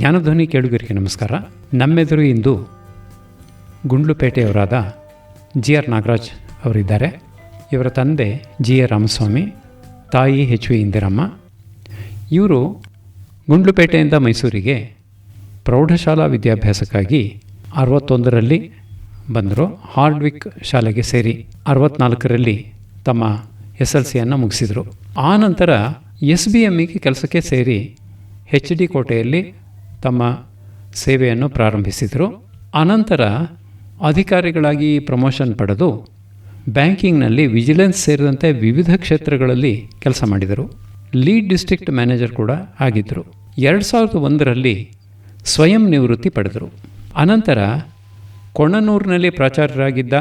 ಜ್ಞಾನಧ್ವನಿ ಕೇಳುಗರಿಗೆ ನಮಸ್ಕಾರ. ನಮ್ಮೆದುರು ಇಂದು ಗುಂಡ್ಲುಪೇಟೆಯವರಾದ ಜಿ ಆರ್ ನಾಗರಾಜ್ ಅವರಿದ್ದಾರೆ. ಇವರ ತಂದೆ ಜಿ ಎ ರಾಮಸ್ವಾಮಿ, ತಾಯಿ ಎಚ್ ವಿ ಇಂದಿರಮ್ಮ. ಇವರು ಗುಂಡ್ಲುಪೇಟೆಯಿಂದ ಮೈಸೂರಿಗೆ ಪ್ರೌಢಶಾಲಾ ವಿದ್ಯಾಭ್ಯಾಸಕ್ಕಾಗಿ ಅರವತ್ತೊಂದರಲ್ಲಿ ಬಂದರು. ಹಾರ್ಡ್ವಿಕ್ ಶಾಲೆಗೆ ಸೇರಿ ಅರವತ್ನಾಲ್ಕರಲ್ಲಿ ತಮ್ಮ ಎಸ್ ಎಲ್ ಸಿಯನ್ನು ಮುಗಿಸಿದರು. ಆನಂತರ ನಂತರ ಎಸ್ ಬಿ ಎಮ್ಮಿಗೆ ಕೆಲಸಕ್ಕೆ ಸೇರಿ ಎಚ್ ಡಿ ಕೋಟೆಯಲ್ಲಿ ತಮ್ಮ ಸೇವೆಯನ್ನು ಪ್ರಾರಂಭಿಸಿದರು. ಅನಂತರ ಅಧಿಕಾರಿಗಳಾಗಿ ಪ್ರಮೋಷನ್ ಪಡೆದು ಬ್ಯಾಂಕಿಂಗ್ನಲ್ಲಿ ವಿಜಿಲೆನ್ಸ್ ಸೇರಿದಂತೆ ವಿವಿಧ ಕ್ಷೇತ್ರಗಳಲ್ಲಿ ಕೆಲಸ ಮಾಡಿದರು. ಲೀಡ್ ಡಿಸ್ಟ್ರಿಕ್ಟ್ ಮ್ಯಾನೇಜರ್ ಕೂಡ ಆಗಿದ್ದರು. ಎರಡು ಸಾವಿರದ ಒಂದರಲ್ಲಿ ಸ್ವಯಂ ನಿವೃತ್ತಿ ಪಡೆದರು. ಅನಂತರ ಕೊಣನೂರಿನಲ್ಲಿ ಪ್ರಾಚಾರ್ಯರಾಗಿದ್ದ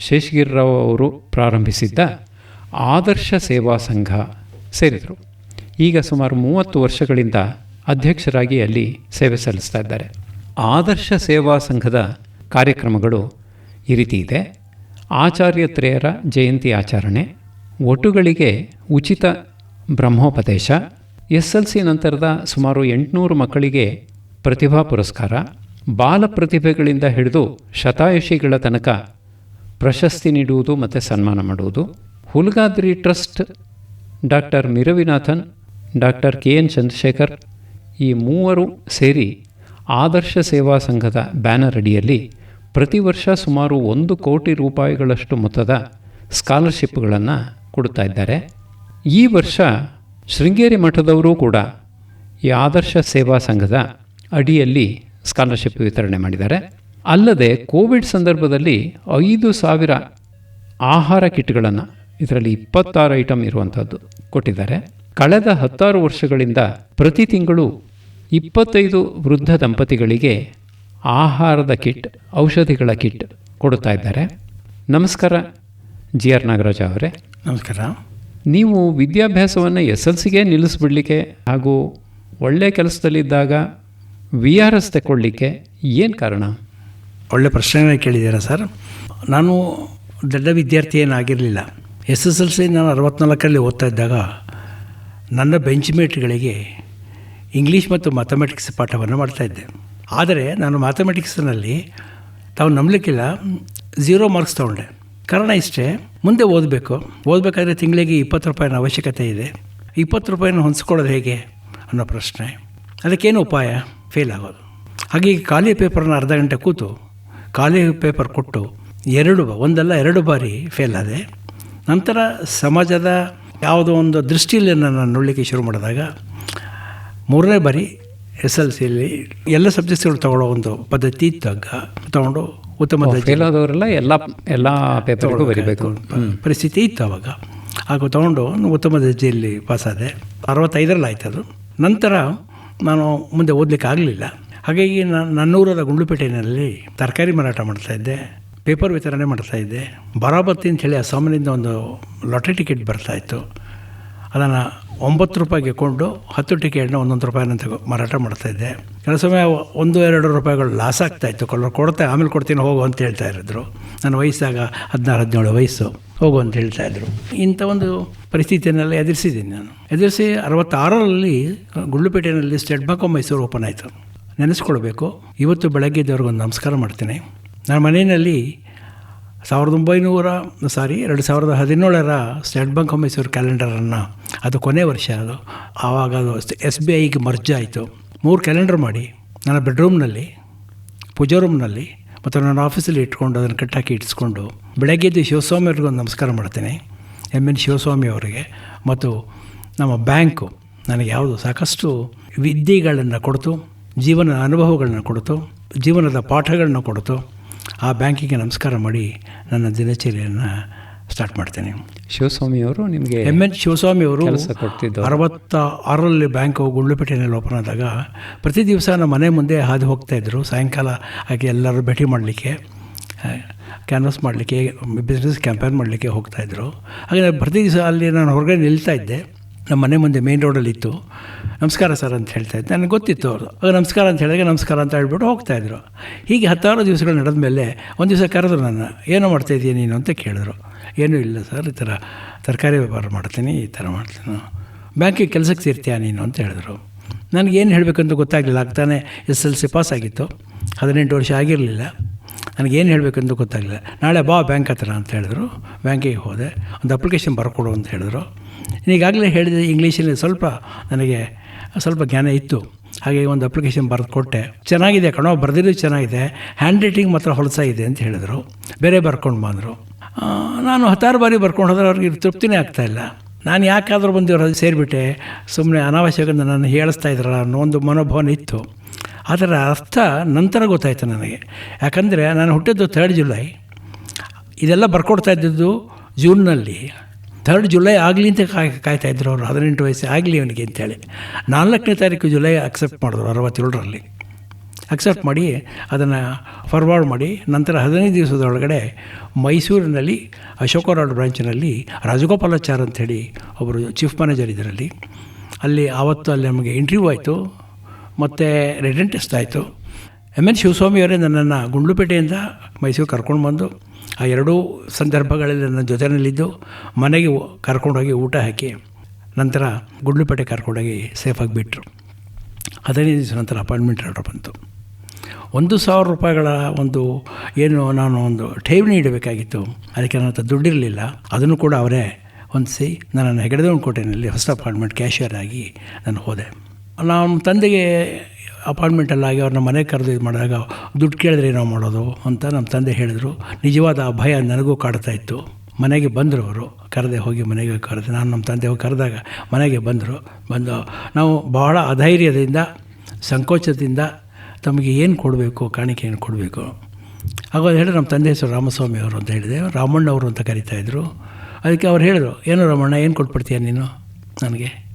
ಶೇಷಗಿರಿರಾವ್ ಅವರು ಪ್ರಾರಂಭಿಸಿದ್ದ ಆದರ್ಶ ಸೇವಾ ಸಂಘ ಸೇರಿದರು. ಈಗ ಸುಮಾರು ಮೂವತ್ತು ವರ್ಷಗಳಿಂದ ಅಧ್ಯಕ್ಷರಾಗಿ ಅಲ್ಲಿ ಸೇವೆ ಸಲ್ಲಿಸ್ತಾ ಇದ್ದಾರೆ. ಆದರ್ಶ ಸೇವಾ ಸಂಘದ ಕಾರ್ಯಕ್ರಮಗಳು ಈ ರೀತಿ ಇದೆ. ಆಚಾರ್ಯತ್ರೇಯರ ಜಯಂತಿ ಆಚರಣೆ, ಒಟುಗಳಿಗೆ ಉಚಿತ ಬ್ರಹ್ಮೋಪದೇಶ, ಎಸ್ ಎಲ್ ಸಿ ನಂತರದ ಸುಮಾರು ಎಂಟುನೂರು ಮಕ್ಕಳಿಗೆ ಪ್ರತಿಭಾ ಪುರಸ್ಕಾರ, ಬಾಲ ಪ್ರತಿಭೆಗಳಿಂದ ಹಿಡಿದು ಶತಾಯುಷಿಗಳ ತನಕ ಪ್ರಶಸ್ತಿ ನೀಡುವುದು ಮತ್ತು ಸನ್ಮಾನ ಮಾಡುವುದು. ಹುಲ್ಗಾದ್ರಿ ಟ್ರಸ್ಟ್ ಡಾಕ್ಟರ್ ಮಿರವಿನಾಥನ್ ಡಾಕ್ಟರ್ ಕೆ ಎನ್ ಚಂದ್ರಶೇಖರ್ ಈ ಮೂವರು ಸೇರಿ ಆದರ್ಶ ಸೇವಾ ಸಂಘದ ಬ್ಯಾನರ್ ಅಡಿಯಲ್ಲಿ ಪ್ರತಿ ವರ್ಷ ಸುಮಾರು ಒಂದು ಕೋಟಿ ರೂಪಾಯಿಗಳಷ್ಟು ಮೊತ್ತದ ಸ್ಕಾಲರ್ಶಿಪ್ಗಳನ್ನು ಕೊಡ್ತಾ ಇದ್ದಾರೆ. ಈ ವರ್ಷ ಶೃಂಗೇರಿ ಮಠದವರು ಕೂಡ ಈ ಆದರ್ಶ ಸೇವಾ ಸಂಘದ ಅಡಿಯಲ್ಲಿ ಸ್ಕಾಲರ್ಶಿಪ್ ವಿತರಣೆ ಮಾಡಿದ್ದಾರೆ. ಅಲ್ಲದೆ ಕೋವಿಡ್ ಸಂದರ್ಭದಲ್ಲಿ ಐದು ಸಾವಿರ ಆಹಾರ ಕಿಟ್ಗಳನ್ನು ಇದರಲ್ಲಿ ಇಪ್ಪತ್ತಾರು ಐಟಮ್ ಇರುವಂಥದ್ದು ಕೊಟ್ಟಿದ್ದಾರೆ. ಕಳೆದ ಹತ್ತಾರು ವರ್ಷಗಳಿಂದ ಪ್ರತಿ ತಿಂಗಳು ಇಪ್ಪತ್ತೈದು ವೃದ್ಧ ದಂಪತಿಗಳಿಗೆ ಆಹಾರದ ಕಿಟ್ ಔಷಧಿಗಳ ಕಿಟ್ ಕೊಡುತ್ತಾ ಇದ್ದಾರೆ. ನಮಸ್ಕಾರ ಜಿ ಆರ್ ನಾಗರಾಜ ಅವರೇ. ನಮಸ್ಕಾರ. ನೀವು ವಿದ್ಯಾಭ್ಯಾಸವನ್ನು ಎಸ್ ಎಲ್ ಸಿಗೆ ನಿಲ್ಲಿಸ್ಬಿಡ್ಲಿಕ್ಕೆ ಹಾಗೂ ಒಳ್ಳೆಯ ಕೆಲಸದಲ್ಲಿದ್ದಾಗ ವಿ ಆರ್ ಎಸ್ ತಗೊಳ್ಳಿಕ್ಕೆ ಏನು ಕಾರಣ? ಒಳ್ಳೆ ಪ್ರಶ್ನೆ ಕೇಳಿದ್ದೀರಾ ಸರ್? ನಾನು ದೊಡ್ಡ ವಿದ್ಯಾರ್ಥಿ ಏನಾಗಿರಲಿಲ್ಲ ಎಸ್ ಎಸ್ ಎಲ್ ಸಿ ನಾನು ಅರವತ್ನಾಲ್ಕರಲ್ಲಿ ಓದ್ತಾ ಇದ್ದಾಗ ನನ್ನ ಬೆಂಚ್ ಮೇಟ್ಗಳಿಗೆ ಇಂಗ್ಲೀಷ್ ಮತ್ತು ಮ್ಯಾಥಮೆಟಿಕ್ಸ್ ಪಾಠವನ್ನು ಮಾಡ್ತಾಯಿದ್ದೆ ಆದರೆ ನಾನು ಮ್ಯಾಥಮೆಟಿಕ್ಸ್ನಲ್ಲಿ ತಾವು ನಂಬಲಿಕ್ಕಿಲ್ಲ, ಝೀರೋ ಮಾರ್ಕ್ಸ್ ತೊಗೊಂಡೆ. ಕಾರಣ ಇಷ್ಟೇ, ಮುಂದೆ ಓದಬೇಕು. ಓದಬೇಕಾದ್ರೆ ತಿಂಗಳಿಗೆ ಇಪ್ಪತ್ತು ರೂಪಾಯಿನ ಅವಶ್ಯಕತೆ ಇದೆ. ಇಪ್ಪತ್ತು ರೂಪಾಯಿನ ಹೊಂದ್ಸ್ಕೊಳ್ಳೋದು ಹೇಗೆ ಅನ್ನೋ ಪ್ರಶ್ನೆ. ಅದಕ್ಕೇನು ಉಪಾಯ? ಫೇಲ್ ಆಗೋದು. ಹಾಗೆ ಖಾಲಿ ಪೇಪರ್ನ ಅರ್ಧ ಗಂಟೆ ಕೂತು ಖಾಲಿ ಪೇಪರ್ ಕೊಟ್ಟು ಎರಡು, ಒಂದಲ್ಲ ಎರಡು ಬಾರಿ ಫೇಲ್ ಆದೆ. ನಂತರ ಸಮಾಜದ ಯಾವುದೋ ಒಂದು ದೃಷ್ಟಿಯಲ್ಲಿ ನಾನು ನೋಡಲಿಕ್ಕೆ ಶುರು ಮಾಡಿದಾಗ ಮೂರನೇ ಬಾರಿ ಎಸ್ ಎಲ್ ಸಿಯಲ್ಲಿ ಎಲ್ಲ ಸಬ್ಜೆಕ್ಟ್ಸ್ಗಳು ತಗೊಳ್ಳೋ ಒಂದು ಪದ್ಧತಿ ತಗ್ಗ ತಗೊಂಡು ಉತ್ತಮ ಫೇಲ್ ಆದವರೆಲ್ಲ ಎಲ್ಲ ಎಲ್ಲ ಪೇಪರ್ಗಳು ಬರೀಬೇಕು. ಪರಿಸ್ಥಿತಿ ಇತ್ತು ಅವಾಗ. ಹಾಗೂ ತೊಗೊಂಡು ಉತ್ತಮ ದರ್ಜೆಯಲ್ಲಿ ಪಾಸಾದೆ. ಅರವತ್ತೈದರಲ್ಲಿ ಆಯ್ತು ಅದು. ನಂತರ ನಾನು ಮುಂದೆ ಓದಲಿಕ್ಕೆ ಆಗಲಿಲ್ಲ. ಹಾಗಾಗಿ ನಾನು ನನ್ನೂರದ ಗುಂಡ್ಲುಪೇಟೆಯಲ್ಲಿ ತರಕಾರಿ ಮಾರಾಟ ಮಾಡ್ತಾಯಿದ್ದೆ ಪೇಪರ್ ವಿತರಣೆ ಮಾಡ್ತಾಯಿದ್ದೆ ಬರಾಬತ್ತಿ ಅಂತೇಳಿ ಅಸ್ಸಾಮಿನಿಂದ ಒಂದು ಲಾಟ್ರಿ ಟಿಕೆಟ್ ಬರ್ತಾಯಿತ್ತು ಅದನ್ನು ಒಂಬತ್ತು ರೂಪಾಯಿಗೆ ಕೊಂಡು ಹತ್ತು ಟಿಕೆಟ್ನ ಒಂದೊಂದು ರೂಪಾಯಿನ ತಗೋ ಮಾರಾಟ ಮಾಡ್ತಾಯಿದ್ದೆ ಕೆಲವು ಸಮಯ ಒಂದು, ಎರಡು ರೂಪಾಯಿಗಳು ಲಾಸ್ ಆಗ್ತಾಯಿತ್ತು ಕೊಲ್ಲ ಕೊಡ್ತೆ ಆಮೇಲೆ ಕೊಡ್ತೀನಿ, ಹೋಗು ಅಂತ ಹೇಳ್ತಾ ಇರಿದ್ರು ನನ್ನ ವಯಸ್ಸಾಗ ಹದಿನಾರು, ಹದಿನೇಳು ವಯಸ್ಸು. ಹೋಗು ಅಂತ ಹೇಳ್ತಾ ಇದ್ರು. ಇಂಥ ಒಂದು ಪರಿಸ್ಥಿತಿಯನ್ನೆಲ್ಲ ಎದುರಿಸಿದ್ದೀನಿ ನಾನು. ಎದುರಿಸಿ ಅರವತ್ತಾರರಲ್ಲಿ ಗುಳ್ಳುಪೇಟೆಯಲ್ಲಿ State Bank of Mysore open ಆಯಿತು. ನೆನೆಸ್ಕೊಳ್ಬೇಕು. ಇವತ್ತು ಬೆಳಗ್ಗೆ ಇದ್ದವ್ರಿಗೊಂದು ನಮಸ್ಕಾರ ಮಾಡ್ತೀನಿ. ನನ್ನ ಮನೆಯಲ್ಲಿ ಸಾವಿರದ ಒಂಬೈನೂರ, ಸಾರಿ, ಎರಡು ಸಾವಿರದ ಹದಿನೇಳರ ಸ್ಟೇಟ್ ಬ್ಯಾಂಕ್ ಆಫ್ ಮೈಸೂರು ಕ್ಯಾಲೆಂಡರನ್ನು, ಅದು ಕೊನೆ ವರ್ಷ ಅದು. ಆವಾಗ ಅದು ಎಸ್ ಬಿ ಐಗೆ ಮರ್ಜ್ ಆಯಿತು. ಮೂರು ಕ್ಯಾಲೆಂಡರ್ ಮಾಡಿ, ನನ್ನ ಬೆಡ್ರೂಮ್ನಲ್ಲಿ, ಪೂಜಾ ರೂಮ್ನಲ್ಲಿ, ಮತ್ತು ನನ್ನ ಆಫೀಸಲ್ಲಿ ಇಟ್ಕೊಂಡು ಅದನ್ನು ಕಟ್ಟಾಕಿ ಇಟ್ಸ್ಕೊಂಡು ಬೆಳಗ್ಗೆ ಎದ್ದು ಶಿವಸ್ವಾಮಿ ಅವ್ರಿಗೊಂದು ನಮಸ್ಕಾರ ಮಾಡ್ತೇನೆ. M N. ಶಿವಸ್ವಾಮಿ ಅವರಿಗೆ, ಮತ್ತು ನಮ್ಮ ಬ್ಯಾಂಕು ನನಗೆ ಯಾವುದು ಸಾಕಷ್ಟು ವಿದ್ಯೆಗಳನ್ನು ಕೊಡ್ತು ಜೀವನ ಅನುಭವಗಳನ್ನ ಕೊಡ್ತು, ಜೀವನದ ಪಾಠಗಳನ್ನ ಕೊಡ್ತು. ಆ ಬ್ಯಾಂಕಿಗೆ ನಮಸ್ಕಾರ ಮಾಡಿ ನನ್ನ ದಿನಚರಿಯನ್ನು ಸ್ಟಾರ್ಟ್ ಮಾಡ್ತೇನೆ. ಶಿವಸ್ವಾಮಿಯವರು ನಿಮಗೆ ಎಂ ಎನ್ ಶಿವಸ್ವಾಮಿಯವರು ಕೆಲಸ ಕೊಡ್ತಿದ್ದು ಅರವತ್ತ ಆರರಲ್ಲಿ ಬ್ಯಾಂಕು ಗುಂಡ್ಲುಪೇಟೆಯಲ್ಲಿ ಓಪನ್ ಆದಾಗ ಪ್ರತಿ ದಿವಸ ನಮ್ಮ ಮನೆ ಮುಂದೆ ಹಾದು ಹೋಗ್ತಾಯಿದ್ರು ಸಾಯಂಕಾಲ ಹಾಗೆ ಎಲ್ಲರೂ ಭೇಟಿ ಮಾಡಲಿಕ್ಕೆ ಕ್ಯಾನ್ವಸ್ ಮಾಡಲಿಕ್ಕೆ ಬಿಸ್ನೆಸ್ ಕ್ಯಾಂಪೇನ್ ಮಾಡಲಿಕ್ಕೆ ಹೋಗ್ತಾಯಿದ್ರು ಹಾಗೆ ಪ್ರತಿ ದಿವಸ ಅಲ್ಲಿ ನಾನು ಹೊರಗಡೆ ನಿಲ್ತಾ ಇದ್ದೆ. ನಮ್ಮ ಮನೆ ಮುಂದೆ ಮೇನ್ ರೋಡಲ್ಲಿತ್ತು ನಮಸ್ಕಾರ ಸರ್ ಅಂತ ಹೇಳ್ತಾ ಇದ್ದೆ. ನನಗೆ ಗೊತ್ತಿತ್ತು ಅವರು ಆಗ ನಮಸ್ಕಾರ ಅಂತ ಹೇಳಿದಾಗ ನಮಸ್ಕಾರ ಅಂತ ಹೇಳ್ಬಿಟ್ಟು ಹೋಗ್ತಾಯಿದ್ರು ಹೀಗೆ ಹತ್ತಾರು ದಿವಸಗಳು ನಡೆದ ಮೇಲೆ ಒಂದು ದಿವಸ ಕರೆದ್ರು ನನ್ನ, ಏನೋ ಮಾಡ್ತಾಯಿದ್ದೀಯ ನೀನು? ಅಂತ ಕೇಳಿದ್ರು. ಏನೂ ಇಲ್ಲ ಸರ್, ಈ ಥರ ತರಕಾರಿ ವ್ಯಾಪಾರ ಮಾಡ್ತೀನಿ, ಈ ಥರ ಮಾಡ್ತೀನಿ. ಬ್ಯಾಂಕಿಗೆ ಕೆಲಸಕ್ಕೆ ಸೇರ್ತೀಯಾ ನೀನು? ಅಂತ ಹೇಳಿದ್ರು. ನನಗೇನು ಹೇಳಬೇಕಂತ ಗೊತ್ತಾಗಲಿಲ್ಲ. ಆಗ್ತಾನೆ ಎಸ್ ಎಲ್ ಸಿ ಪಾಸ್ ಆಗಿತ್ತು. ಹದಿನೆಂಟು ವರ್ಷ ಆಗಿರಲಿಲ್ಲ. ನನಗೇನು ಹೇಳಬೇಕೆಂದು ಗೊತ್ತಾಗಲಿಲ್ಲ. ನಾಳೆ ಬಾ ಬ್ಯಾಂಕ್ ಹತ್ರ ಅಂತ ಹೇಳಿದ್ರು. ಬ್ಯಾಂಕಿಗೆ ಹೋದೆ. ಒಂದು ಅಪ್ಲಿಕೇಶನ್ ಬರ್ಕೊಡು ಅಂತ ಹೇಳಿದ್ರು. ಈಗಾಗಲೇ ಹೇಳಿದೆ, ಇಂಗ್ಲೀಷಲ್ಲಿ ಸ್ವಲ್ಪ ನನಗೆ ಸ್ವಲ್ಪ ಜ್ಞಾನ ಇತ್ತು. ಹಾಗೆ ಒಂದು ಅಪ್ಲಿಕೇಶನ್ ಬರೆದು ಕೊಟ್ಟೆ ಚೆನ್ನಾಗಿದೆ ಕಣೋ ಬರೆದಿರೋದು ಚೆನ್ನಾಗಿದೆ. ಹ್ಯಾಂಡ್ ರೈಟಿಂಗ್ ಮಾತ್ರ ಇದೆ ಅಂತ ಹೇಳಿದರು. ಬೇರೆ ಬರ್ಕೊಂಡು ಬಂದರು. ನಾನು ಹತ್ತಾರು ಬಾರಿ ಬರ್ಕೊಂಡು ಹೋದ್ರೆ ಅವ್ರಿಗೆ ತೃಪ್ತಿನೇ ಆಗ್ತಾಯಿಲ್ಲ ನಾನು ಯಾಕಾದರೂ ಬಂದಿರೋ ಸೇರಿಬಿಟ್ಟೆ. ಸುಮ್ಮನೆ ಅನಾವಶ್ಯಕ ನಾನು ಹೇಳಿಸ್ತಾ ಇದ್ರಲ್ಲ ಅನ್ನೋ ಒಂದು ಮನೋಭಾವನೆ ಇತ್ತು. ಅದರ ಅರ್ಥ ನಂತರ ಗೊತ್ತಾಯಿತು ನನಗೆ. ಯಾಕಂದರೆ ನಾನು ಹುಟ್ಟಿದ್ದು ಥರ್ಡ್ ಜುಲೈ ಇದೆಲ್ಲ ಬರ್ಕೊಡ್ತಾ ಇದ್ದಿದ್ದು ಜೂನ್ನಲ್ಲಿ ಥರ್ಡ್ ಜುಲೈ ಆಗಲಿ ಅಂತ ಕಾಯ್ ಇದ್ರು ಅವರು. ಹದಿನೆಂಟು ವಯಸ್ಸು ಆಗಲಿ ಅವನಿಗೆ ಅಂತೇಳಿ ನಾಲ್ಕನೇ ತಾರೀಕು ಜುಲೈ ಅಕ್ಸೆಪ್ಟ್ ಮಾಡಿದ್ರು ಅರವತ್ತೇಳರಲ್ಲಿ. ಅಕ್ಸೆಪ್ಟ್ ಮಾಡಿ ಅದನ್ನು ಫಾರ್ವರ್ಡ್ ಮಾಡಿ ನಂತರ ಹದಿನೈದು ದಿವಸದೊಳಗಡೆ ಮೈಸೂರಿನಲ್ಲಿ ಅಶೋಕ ರೋಡ್ ಬ್ರಾಂಚಿನಲ್ಲಿ ರಾಜಗೋಪಾಲಾಚಾರ್ ಅಂಥೇಳಿ ಒಬ್ಬರು ಚೀಫ್ ಮ್ಯಾನೇಜರ್ ಇದರಲ್ಲಿ. ಅಲ್ಲಿ ಆವತ್ತು ಅಲ್ಲಿ ನಮಗೆ ಇಂಟರ್ವ್ಯೂ ಆಯಿತು. ಮತ್ತು ರೆಡೆಂಟಿಸ್ಟ್ ಟೆಸ್ಟ್ ಆಯಿತು. ಎಂ ಎನ್ ಶಿವಸ್ವಾಮಿಯವರೇ ನನ್ನನ್ನು ಗುಂಡ್ಲುಪೇಟೆಯಿಂದ ಮೈಸೂರು ಕರ್ಕೊಂಡು ಬಂದು, ಆ ಎರಡೂ ಸಂದರ್ಭಗಳಲ್ಲಿ ನನ್ನ ಜೊತೆಯಲ್ಲಿದ್ದು ಮನೆಗೆ ಕರ್ಕೊಂಡೋಗಿ ಊಟ ಹಾಕಿ, ನಂತರ ಗುಂಡ್ಲುಪೇಟೆ ಕರ್ಕೊಂಡೋಗಿ ಸೇಫಾಗಿ ಬಿಟ್ಟರು ಹದಿನೈದು ದಿವಸ ನಂತರ ಅಪಾಯಿಂಟ್ಮೆಂಟ್ ಆರ್ಡರ್ ಬಂತು. ಒಂದು ಸಾವಿರ ರೂಪಾಯಿಗಳ ಒಂದು ಏನು ನಾನು ಒಂದು ಠೇವಣಿ ಇಡಬೇಕಾಗಿತ್ತು, ಅದಕ್ಕೆ ನನ್ನ ಹತ್ರ ದುಡ್ಡಿರಲಿಲ್ಲ. ಅದನ್ನು ಕೂಡ ಅವರೇ ಹೊಂದಿಸಿ ನನ್ನನ್ನು ಹೆಗಡೆದವನ ಕೋಟೆಯಲ್ಲಿ ಹೊಸ ಅಪಾಯಿಂಟ್ಮೆಂಟ್ ಕ್ಯಾಶಿಯರ್ ಆಗಿ ನಾನು ಹೋದೆ. ನಮ್ಮ ತಂದೆಗೆ ಅಪಾಯಿಂಟ್ಮೆಂಟಲ್ಲಾಗಿ ಅವ್ರನ್ನ ಮನೆಗೆ ಕರೆದು ಇದು ಮಾಡಿದಾಗ, ದುಡ್ಡು ಕೇಳಿದ್ರೆ ಏನೋ ಮಾಡೋದು ಅಂತ ನಮ್ಮ ತಂದೆ ಹೇಳಿದರು. ನಿಜವಾದ ಆ ಭಯ ನನಗೂ ಕಾಡ್ತಾ ಇತ್ತು. ಮನೆಗೆ ಬಂದರು ಅವರು, ಕರೆದೆ ಹೋಗಿ ಮನೆಗೆ ಕರೆದೆ. ನಾನು ನಮ್ಮ ತಂದೆ ಹೋಗಿ ಕರೆದಾಗ ಮನೆಗೆ ಬಂದರು. ಬಂದು, ನಾವು ಬಹಳ ಅಧೈರ್ಯದಿಂದ, ಸಂಕೋಚದಿಂದ ತಮಗೆ ಏನು ಕೊಡಬೇಕು ಕಾಣಿಕೆ ಏನು ಕೊಡಬೇಕು ಆಗ ಹೇಳಿ ನಮ್ಮ ತಂದೆ ಹೆಸರು ರಾಮಸ್ವಾಮಿ ಅವರು ಅಂತ ಹೇಳಿದೆ. ರಾಮಣ್ಣವರು ಅಂತ ಕರಿತಾಯಿದ್ರು ಅದಕ್ಕೆ ಅವ್ರು ಹೇಳಿದರು, ಏನು ರಾಮಣ್ಣ, ಏನು ಕೊಟ್ಬಿಡ್ತೀಯ ನೀನು ನನಗೆ?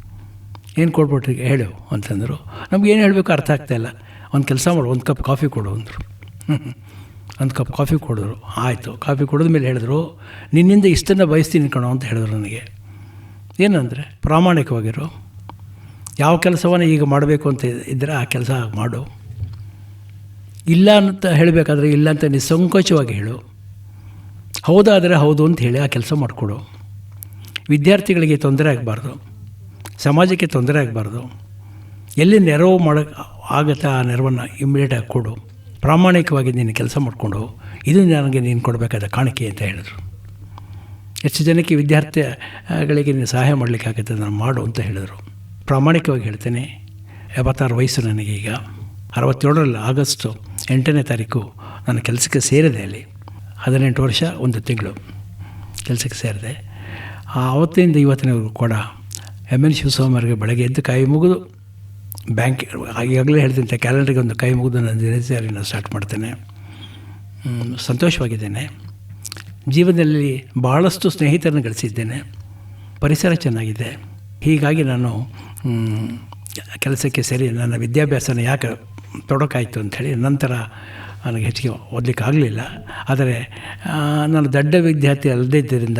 ಏನು ಕೊಟ್ಬಿಟ್ರಿ ಹೇಳು ಅಂತಂದರು. ಏನು ಹೇಳಬೇಕು ಅರ್ಥ ಆಗ್ತಾಯಿಲ್ಲ ಒಂದು ಕೆಲಸ ಮಾಡು, ಒಂದು ಕಪ್ ಕಾಫಿ ಕೊಡು ಅಂದರು. ಒಂದು ಕಪ್ ಕಾಫಿ ಕೊಡಿದ್ರು. ಆಯಿತು. ಕಾಫಿ ಕುಡಿದ ಮೇಲೆ ಹೇಳಿದ್ರು, ನಿನ್ನಿಂದ ಇಷ್ಟನ್ನು ಬಯಸ್ತೀನಿ ಕಣೋ ಅಂತ ಹೇಳಿದ್ರು ನನಗೆ. ಏನಂದರೆ, ಪ್ರಾಮಾಣಿಕವಾಗಿರು. ಯಾವ ಕೆಲಸವನ್ನು ಈಗ ಮಾಡಬೇಕು ಅಂತ ಇದ್ದರೆ ಆ ಕೆಲಸ ಮಾಡು. ಇಲ್ಲ ಅಂತ ಹೇಳಬೇಕಾದ್ರೆ ಇಲ್ಲ ಅಂತ ನಿಸ್ಸಂಕೋಚವಾಗಿ ಹೇಳು. ಹೌದಾದರೆ ಹೌದು ಅಂತ ಹೇಳಿ ಆ ಕೆಲಸ ಮಾಡಿಕೊಡು. ವಿದ್ಯಾರ್ಥಿಗಳಿಗೆ ತೊಂದರೆ ಆಗಬಾರ್ದು. ಸಮಾಜಕ್ಕೆ ತೊಂದರೆ ಆಗಬಾರ್ದು. ಎಲ್ಲಿ ನೆರವು ಮಾಡೋಕ್ಕೆ ಆಗುತ್ತಾ ಆ ನೆರವನ್ನು ಇಮ್ಮಿಡಿಯೇಟಾಗಿ ಕೊಡು. ಪ್ರಾಮಾಣಿಕವಾಗಿ ನೀನು ಕೆಲಸ ಮಾಡಿಕೊಂಡು ಇದು ನನಗೆ ನೀನು ಕೊಡಬೇಕಾದ ಕಾಣಿಕೆ ಅಂತ ಹೇಳಿದರು. ಎಷ್ಟು ಜನಕ್ಕೆ ವಿದ್ಯಾರ್ಥಿಗಳಿಗೆ ನೀನು ಸಹಾಯ ಮಾಡಲಿಕ್ಕಾಗತ್ತೆ ನಾನು ಮಾಡು ಅಂತ ಹೇಳಿದರು. ಪ್ರಾಮಾಣಿಕವಾಗಿ ಹೇಳ್ತೇನೆ. ಎಪ್ಪತ್ತಾರು ವಯಸ್ಸು ನನಗೆ ಈಗ. ಅರವತ್ತೇಳರಲ್ಲಿ ಆಗಸ್ಟು ಎಂಟನೇ ತಾರೀಕು ನಾನು ಕೆಲಸಕ್ಕೆ ಸೇರಿದೆ ಅಲ್ಲಿ. ಹದಿನೆಂಟು ವರ್ಷ ಒಂದು ತಿಂಗಳು ಕೆಲಸಕ್ಕೆ ಸೇರಿದೆ. ಆವತ್ತಿನಿಂದ ಇವತ್ತಿನವರೆಗೂ ಕೂಡ ಎಂ ಎನ್ ಶಿವಸ್ವಾಮಿಯವರಿಗೆ ಬೆಳಗ್ಗೆ ಎದ್ದು ಕೈ ಮುಗಿದು ಬ್ಯಾಂಕ್ ಈಗಾಗಲೇ ಹೇಳ್ತೀನಿ ಕ್ಯಾಲೆಂಡ್ರಿಗೆ ಒಂದು ಕೈ ಮುಗಿದು ನನ್ನ ನಾನು ಸ್ಟಾರ್ಟ್ ಮಾಡ್ತೇನೆ. ಸಂತೋಷವಾಗಿದ್ದೇನೆ. ಜೀವನದಲ್ಲಿ ಬಹಳಷ್ಟು ಸ್ನೇಹಿತರನ್ನು ಗಳಿಸಿದ್ದೇನೆ. ಪರಿಸರ ಚೆನ್ನಾಗಿದೆ. ಹೀಗಾಗಿ ನಾನು ಕೆಲಸಕ್ಕೆ ಸೇರಿ ನನ್ನ ವಿದ್ಯಾಭ್ಯಾಸನ ಯಾಕೆ ತೊಡಕಾಯಿತು ಅಂಥೇಳಿ ನಂತರ ನನಗೆ ಹೆಚ್ಚಿಗೆ ಓದಲಿಕ್ಕೆ ಆಗಲಿಲ್ಲ ಆದರೆ ನಾನು ದೊಡ್ಡ ವಿದ್ಯಾರ್ಥಿ ಅಲ್ಲದೇ ಇದ್ದರಿಂದ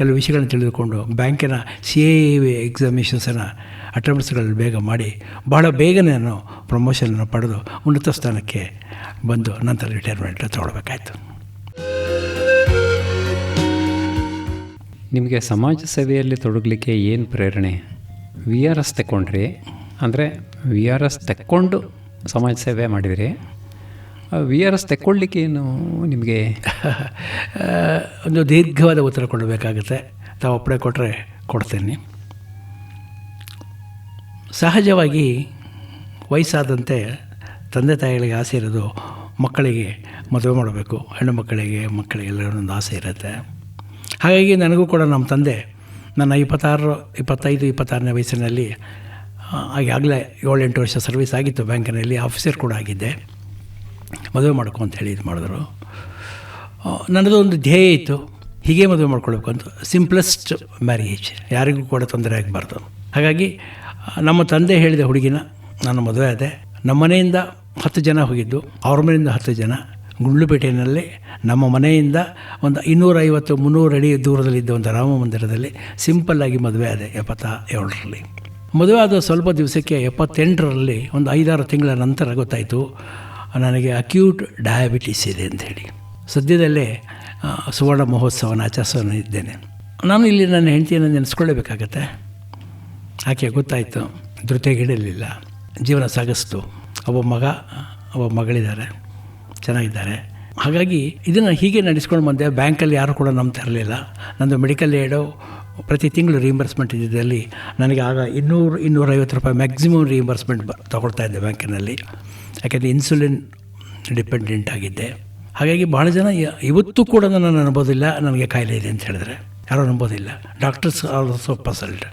ಕೆಲವು ವಿಷಯಗಳನ್ನು ತಿಳಿದುಕೊಂಡು ಬ್ಯಾಂಕಿನ ಸಿ ಎ ಎಕ್ಸಾಮಿನೇಷನ್ಸನ್ನು ಅಟೆಂಪ್ಟ್ಸ್ಗಳಲ್ಲಿ ಬೇಗ ಮಾಡಿ ಬಹಳ ಬೇಗನೆ ನಾನು ಪ್ರಮೋಷನನ್ನು ಪಡೆದು ಉನ್ನತ ಸ್ಥಾನಕ್ಕೆ ಬಂದು ನಂತರ ರಿಟೈರ್ಮೆಂಟ್ ತೊಗೊಳ್ಬೇಕಾಯ್ತು. ನಿಮಗೆ ಸಮಾಜ ಸೇವೆಯಲ್ಲಿ ತೊಡಗಲಿಕ್ಕೆ ಏನು ಪ್ರೇರಣೆ? ವಿ ಆರ್ ಎಸ್ ತಗೊಂಡ್ರಿ ಅಂದರೆ ವಿ ಆರ್ ಎಸ್ ತಕ್ಕೊಂಡು ಸಮಾಜ ಸೇವೆ ಮಾಡಿದ್ರಿ. ವಿ ಆರ್ ಎಸ್ ತೆಕ್ಕೊಳ್ಳಿಕ್ಕೆ ಏನು ನಿಮಗೆ? ಒಂದು ದೀರ್ಘವಾದ ಉತ್ತರ ಕೊಡಬೇಕಾಗುತ್ತೆ. ತಾವು ಒಪ್ಪಡೆ ಕೊಟ್ಟರೆ ಕೊಡ್ತೇನೆ. ಸಹಜವಾಗಿ ವಯಸ್ಸಾದಂತೆ ತಂದೆ ತಾಯಿಗಳಿಗೆ ಆಸೆ ಇರೋದು ಮಕ್ಕಳಿಗೆ ಮದುವೆ ಮಾಡಬೇಕು. ಹೆಣ್ಣು ಮಕ್ಕಳಿಗೆ ಮಕ್ಕಳಿಗೆಲ್ಲ ಒಂದು ಆಸೆ ಇರುತ್ತೆ. ಹಾಗಾಗಿ ನನಗೂ ಕೂಡ ನಮ್ಮ ತಂದೆ ನನ್ನ ಇಪ್ಪತ್ತಾರು, ಇಪ್ಪತ್ತೈದು, ಇಪ್ಪತ್ತಾರನೇ ವಯಸ್ಸಿನಲ್ಲಿ ಆಗಲೇ ಏಳೆಂಟು ವರ್ಷ ಸರ್ವಿಸ್ ಆಗಿತ್ತು ಬ್ಯಾಂಕಿನಲ್ಲಿ, ಆಫೀಸರ್ ಕೂಡ ಆಗಿದ್ದೆ. ಮದುವೆ ಮಾಡ್ಕೊ ಅಂತ ಹೇಳಿ ಇದು ಮಾಡಿದ್ರು. ನನ್ನದು ಒಂದು ಧ್ಯೇಯ ಇತ್ತು. ಹೀಗೆ ಮದುವೆ ಮಾಡ್ಕೊಳ್ಬೇಕು ಅಂತ. ಸಿಂಪ್ಲೆಸ್ಟ್ ಮ್ಯಾರೇಜ್ ಯಾರಿಗೂ ಕೂಡ ತೊಂದರೆ ಆಗಬಾರ್ದು. ಹಾಗಾಗಿ ನಮ್ಮ ತಂದೆ ಹೇಳಿದ ಹುಡುಗಿನ ನಾನು ಮದುವೆ ಆದೆ. ನಮ್ಮ ಮನೆಯಿಂದ ಹತ್ತು ಜನ ಹೋಗಿದ್ದು. ಅವ್ರ ಮನೆಯಿಂದ ಹತ್ತು ಜನ. ಗುಂಡ್ಲುಪೇಟೆಯಲ್ಲಿ ನಮ್ಮ ಮನೆಯಿಂದ ಒಂದು ಇನ್ನೂರೈವತ್ತು ಮುನ್ನೂರು ಅಡಿ ದೂರದಲ್ಲಿದ್ದ ಒಂದು ರಾಮ ಮಂದಿರದಲ್ಲಿ ಸಿಂಪಲ್ಲಾಗಿ ಮದುವೆ ಆದೆ ಎಪ್ಪತ್ತ ಏಳರಲ್ಲಿ ಮದುವೆ ಆದ ಸ್ವಲ್ಪ ದಿವಸಕ್ಕೆ ಎಪ್ಪತ್ತೆಂಟರಲ್ಲಿ, ಒಂದು ಐದಾರು ತಿಂಗಳ ನಂತರ ಗೊತ್ತಾಯಿತು. ನನಗೆ ಅಕ್ಯೂಟ್ ಡಯಾಬಿಟಿಸ್ ಇದೆ ಅಂಥೇಳಿ. ಸದ್ಯದಲ್ಲೇ ಸುವರ್ಣ ಮಹೋತ್ಸವನ ಆಚರಿಸೋನು ಇದ್ದೇನೆ. ನಾನು ಇಲ್ಲಿ ನನ್ನ ಹೆಂಡತಿಯನ್ನು ನೆನೆಸ್ಕೊಳ್ಳೇಬೇಕಾಗತ್ತೆ. ಆಕೆ ಗೊತ್ತಾಯಿತು ಧೃತೆಗಿಡಲಿಲ್ಲ ಜೀವನ ಸಾಗಿಸ್ತು. ಒಬ್ಬ ಮಗ, ಒಬ್ಬ ಮಗಳಿದ್ದಾರೆ. ಚೆನ್ನಾಗಿದ್ದಾರೆ. ಹಾಗಾಗಿ ಇದನ್ನು ಹೀಗೆ ನಡೆಸ್ಕೊಂಡು ಬಂದೆ. ಬ್ಯಾಂಕಲ್ಲಿ ಯಾರು ಕೂಡ ನಂಬ್ತಾ ಇರಲಿಲ್ಲ. ನಂದು ಮೆಡಿಕಲ್ ಏಡು ಪ್ರತಿ ತಿಂಗಳು ರೀಂಬರ್ಸ್ಮೆಂಟ್ ಇದ್ದಿದ್ದಲ್ಲಿ ನನಗೆ ಆಗ ಇನ್ನೂರು, ಇನ್ನೂರೈವತ್ತು ರೂಪಾಯಿ ಮ್ಯಾಕ್ಸಿಮಮ್ ರೀಂಬರ್ಸ್ಮೆಂಟ್ ಬ ತಗೊಳ್ತಾ ಇದ್ದೆ ಬ್ಯಾಂಕಿನಲ್ಲಿ. ಯಾಕೆಂದರೆ ಇನ್ಸುಲಿನ್ ಡಿಪೆಂಡೆಂಟ್ ಆಗಿದ್ದೆ ಹಾಗಾಗಿ ಭಾಳ ಜನ ಇವತ್ತು ಕೂಡ ನನ್ನ ನಂಬೋದಿಲ್ಲ ನನಗೆ ಕಾಯಿಲೆ ಇದೆ ಅಂತ ಹೇಳಿದ್ರೆ. ಯಾರೂ ನಂಬೋದಿಲ್ಲ doctors also puzzled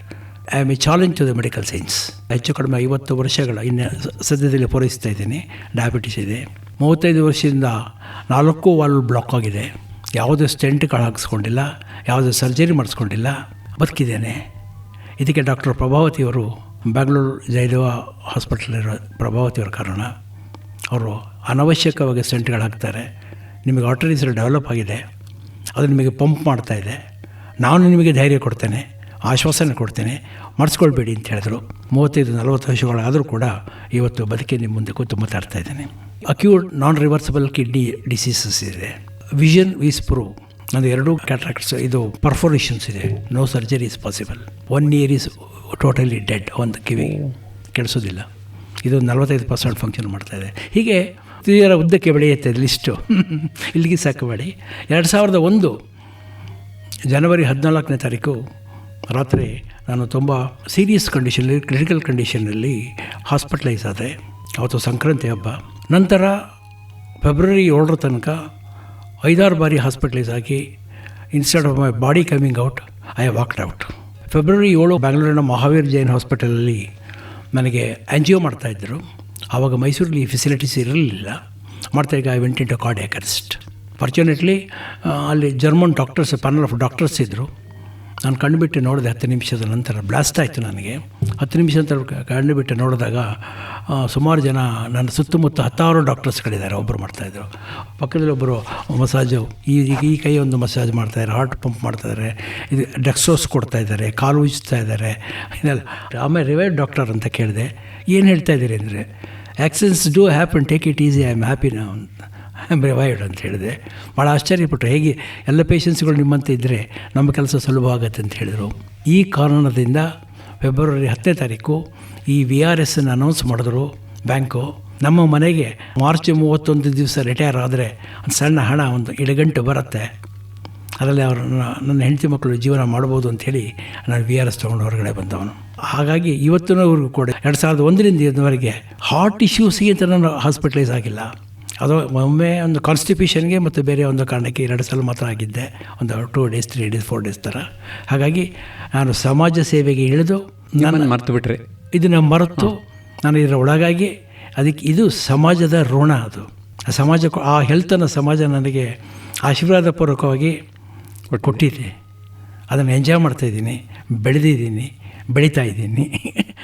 I am a challenge to the medical science ಹೆಚ್ಚು ಕಡಿಮೆ ಐವತ್ತು ವರ್ಷಗಳ, ಇನ್ನು ಸದ್ಯದಲ್ಲಿ ಪೂರೈಸ್ತಾ ಇದ್ದೀನಿ. ಡಯಾಬಿಟಿಸ್ ಇದೆ. ಮೂವತ್ತೈದು ವರ್ಷದಿಂದ ನಾಲ್ಕು ವಾಲ್ ಬ್ಲಾಕ್ ಆಗಿದೆ. ಯಾವುದೇ ಸ್ಟೆಂಟ್ಗಳು ಹಾಕಿಸ್ಕೊಂಡಿಲ್ಲ, ಯಾವುದೇ ಸರ್ಜರಿ ಮಾಡಿಸ್ಕೊಂಡಿಲ್ಲ. ಬದುಕಿದ್ದೇನೆ. ಇದಕ್ಕೆ ಡಾಕ್ಟರ್ ಪ್ರಭಾವತಿಯವರು ಬ್ಯಾಂಗ್ಳೂರು ಜಯದೇವ ಹಾಸ್ಪಿಟಲಿರೋ ಪ್ರಭಾವತಿಯವರ ಕಾರಣ. ಅವರು ಅನವಶ್ಯಕವಾಗಿ ಸೆಂಟ್ಗಳು ಹಾಕ್ತಾರೆ. ನಿಮಗೆ ಆರ್ಟರೀಸ್ ಡೆವಲಪ್ ಆಗಿದೆ. ಅದು ನಿಮಗೆ ಪಂಪ್ ಮಾಡ್ತಾ ಇದೆ. ನಾನು ನಿಮಗೆ ಧೈರ್ಯ ಕೊಡ್ತೇನೆ ಆಶ್ವಾಸನೆ ಕೊಡ್ತೇನೆ. ಮಾಡಿಸ್ಕೊಳ್ಬೇಡಿ ಅಂತ ಹೇಳಿದ್ರು. ಮೂವತ್ತೈದು ನಲವತ್ತು ವರ್ಷಗಳಾದರೂ ಕೂಡ ಇವತ್ತು ಬದುಕಿ ನಿಮ್ಮ ಮುಂದೆ ಕೂತು ಮಾತಾಡ್ತಾ ಇದ್ದೇನೆ. Acute non reversible kidney diseases ಇದೆ. ವಿಷನ್ ಈಸ್ ಪ್ರೂವ್ ನಂದು ಎರಡೂ ಕ್ಯಾಟ್ರಾಕ್ಟ್ಸ್ ಇದು ಪರ್ಫೋರೇಷನ್ಸ್ ಇದೆ. No surgery is possible one ear is totally dead ಒಂದು ಕಿವಿ ಕೆಡಿಸೋದಿಲ್ಲ. ಇದು ನಲವತ್ತೈದು ಪರ್ಸೆಂಟ್ ಫಂಕ್ಷನ್ ಮಾಡ್ತಾ ಇದೆ. ಹೀಗೆ ತೀರ ಉದ್ದಕ್ಕೆ ಬೆಳೆಯುತ್ತೆ ಲಿಸ್ಟು ಇಲ್ಲಿಗೆ ಸಾಕಬೇಡಿ ಎರಡು ಸಾವಿರದ ಒಂದು ಜನವರಿ ಹದಿನಾಲ್ಕನೇ ತಾರೀಕು ರಾತ್ರಿ ನಾನು ತುಂಬ ಸೀರಿಯಸ್ ಕಂಡೀಷನಲ್ಲಿ ಕ್ರಿಟಿಕಲ್ ಕಂಡೀಷನಲ್ಲಿ ಹಾಸ್ಪಿಟ್ಲೈಸ್ ಆದೆ. ಅವತ್ತು ಸಂಕ್ರಾಂತಿ ಹಬ್ಬ. ನಂತರ ಫೆಬ್ರವರಿ ಏಳರ ತನಕ ಐದಾರು ಬಾರಿ ಹಾಸ್ಪಿಟ್ಲೈಸ್ ಆಗಿ instead of my body coming out I walked out February ಏಳು ಬೆಂಗಳೂರಿನ ಮಹಾವೀರ್ ಜೈನ್ ಹಾಸ್ಪಿಟಲಲ್ಲಿ ನನಗೆ ಆ್ಯಂಜಿಯೋ ಮಾಡ್ತಾಯಿದ್ದರು ಆವಾಗ ಮೈಸೂರಲ್ಲಿ ಫೆಸಿಲಿಟೀಸ್ ಇರಲಿಲ್ಲ. ಮಾಡ್ತಾ ಈಗ I went in to cardiac arrest fortunately ಅಲ್ಲಿ German doctors panel of doctors ಇದ್ದರು ನಾನು ಕಣ್ಣುಬಿಟ್ಟು ನೋಡಿದೆ ಹತ್ತು ನಿಮಿಷದ ನಂತರ ಬ್ಲಾಸ್ಟ್ ಆಯಿತು ನನಗೆ. ಹತ್ತು ನಿಮಿಷ ನಂತರ ಕಣ್ಣು ಕಣ್ಣುಬಿಟ್ಟು ನೋಡಿದಾಗ ಸುಮಾರು ಜನ ನನ್ನ ಸುತ್ತಮುತ್ತ ಹತ್ತಾರು ಡಾಕ್ಟರ್ಸ್ಗಳಿದ್ದಾರೆ ಒಬ್ಬರು ಮಾಡ್ತಾಯಿದ್ರು ಪಕ್ಕದಲ್ಲಿ ಒಬ್ಬರು ಮಸಾಜು, ಈ ಈ ಕೈ ಒಂದು ಮಸಾಜ್ ಮಾಡ್ತಾಯಿದ್ದಾರೆ ಹಾರ್ಟ್ ಪಂಪ್ ಮಾಡ್ತಾಯಿದ್ದಾರೆ ಇದು ಡೆಕ್ಸೋಸ್ ಕೊಡ್ತಾ ಇದ್ದಾರೆ, ಕಾಲು ಉಜ್ತಾ ಇದ್ದಾರೆ, ಇದೆಲ್ಲ. ಆಮೇಲೆ ರಿವೈವ್ ಡಾಕ್ಟರ್ ಅಂತ ಕೇಳಿದೆ, ಏನು ಹೇಳ್ತಾ ಇದ್ದೀರಿ ಅಂದರೆ accidents do happen take it easy I am happy ನಾವು ರಿವೈವ್ಡ್ ಅಂತ ಹೇಳಿದೆ. ಭಾಳ ಆಶ್ಚರ್ಯಪಟ್ಟರು ಹೇಗೆ ಎಲ್ಲ ಪೇಷನ್ಸ್ಗಳು ನಿಮ್ಮಂತೆ ಇದ್ದರೆ ನಮ್ಮ ಕೆಲಸ ಸುಲಭ ಆಗುತ್ತೆ ಅಂತ ಹೇಳಿದರು. ಈ ಕಾರಣದಿಂದ ಫೆಬ್ರವರಿ ಹತ್ತನೇ ತಾರೀಕು ಈ ವಿ ಆರ್ ಎಸ್ಸನ್ನು ಅನೌನ್ಸ್ ಮಾಡಿದ್ರು ಬ್ಯಾಂಕು. ನಮ್ಮ ಮನೆಗೆ ಮಾರ್ಚ್ ಮೂವತ್ತೊಂದು ದಿವಸ ರಿಟೈರ್ ಆದರೆ ಒಂದು ಸಣ್ಣ ಹಣ, ಒಂದು ಇಡಗಂಟು ಬರುತ್ತೆ. ಅದರಲ್ಲಿ ಅವರು ನನ್ನ ಹೆಂಡತಿ ಮಕ್ಕಳು ಜೀವನ ಮಾಡ್ಬೋದು ಅಂಥೇಳಿ ನಾನು ವಿ ಆರ್ ಎಸ್ ತೊಗೊಂಡು ಹೊರಗಡೆ ಬಂದವನು. ಹಾಗಾಗಿ ಇವತ್ತಿನವರೆಗೂ ಕೂಡ ಎರಡು ಸಾವಿರದ ಒಂದರಿಂದ ಹಾರ್ಟ್ ಇಶ್ಯೂಸ್ಗೆ ಅಂತ ನಾನು ಹಾಸ್ಪಿಟಲೈಸ್ ಆಗಿಲ್ಲ. ಅದು ಒಮ್ಮೆ ಒಂದು ಕಾನ್ಸ್ಟಿಪ್ಯೂಷನ್ಗೆ ಮತ್ತು ಬೇರೆ ಒಂದು ಕಾರಣಕ್ಕೆ ಎರಡು ಸಲ ಮಾತ್ರ ಆಗಿದ್ದೆ. ಒಂದು two days three days four days ಥರ ಹಾಗಾಗಿ ನಾನು ಸಮಾಜ ಸೇವೆಗೆ ಇಳಿದು ನಾನು ಮರೆತು ಬಿಟ್ರಿ. ಇದನ್ನು ಮರೆತು ನಾನು ಇದರ ಒಳಗಾಗಿ ಅದಕ್ಕೆ ಇದು ಸಮಾಜದ ಋಣ ಅದು. ಆ ಸಮಾಜ ಆ ಹೆಲ್ತನ್ನು ಸಮಾಜ ನನಗೆ ಆಶೀರ್ವಾದಪೂರ್ವಕವಾಗಿ ಕೊಟ್ಟಿದೆ. ಅದನ್ನು ಎಂಜಾಯ್ ಮಾಡ್ತಾಯಿದ್ದೀನಿ ಬೆಳೆದಿದ್ದೀನಿ ಬೆಳೀತಾ ಇದ್ದೀನಿ.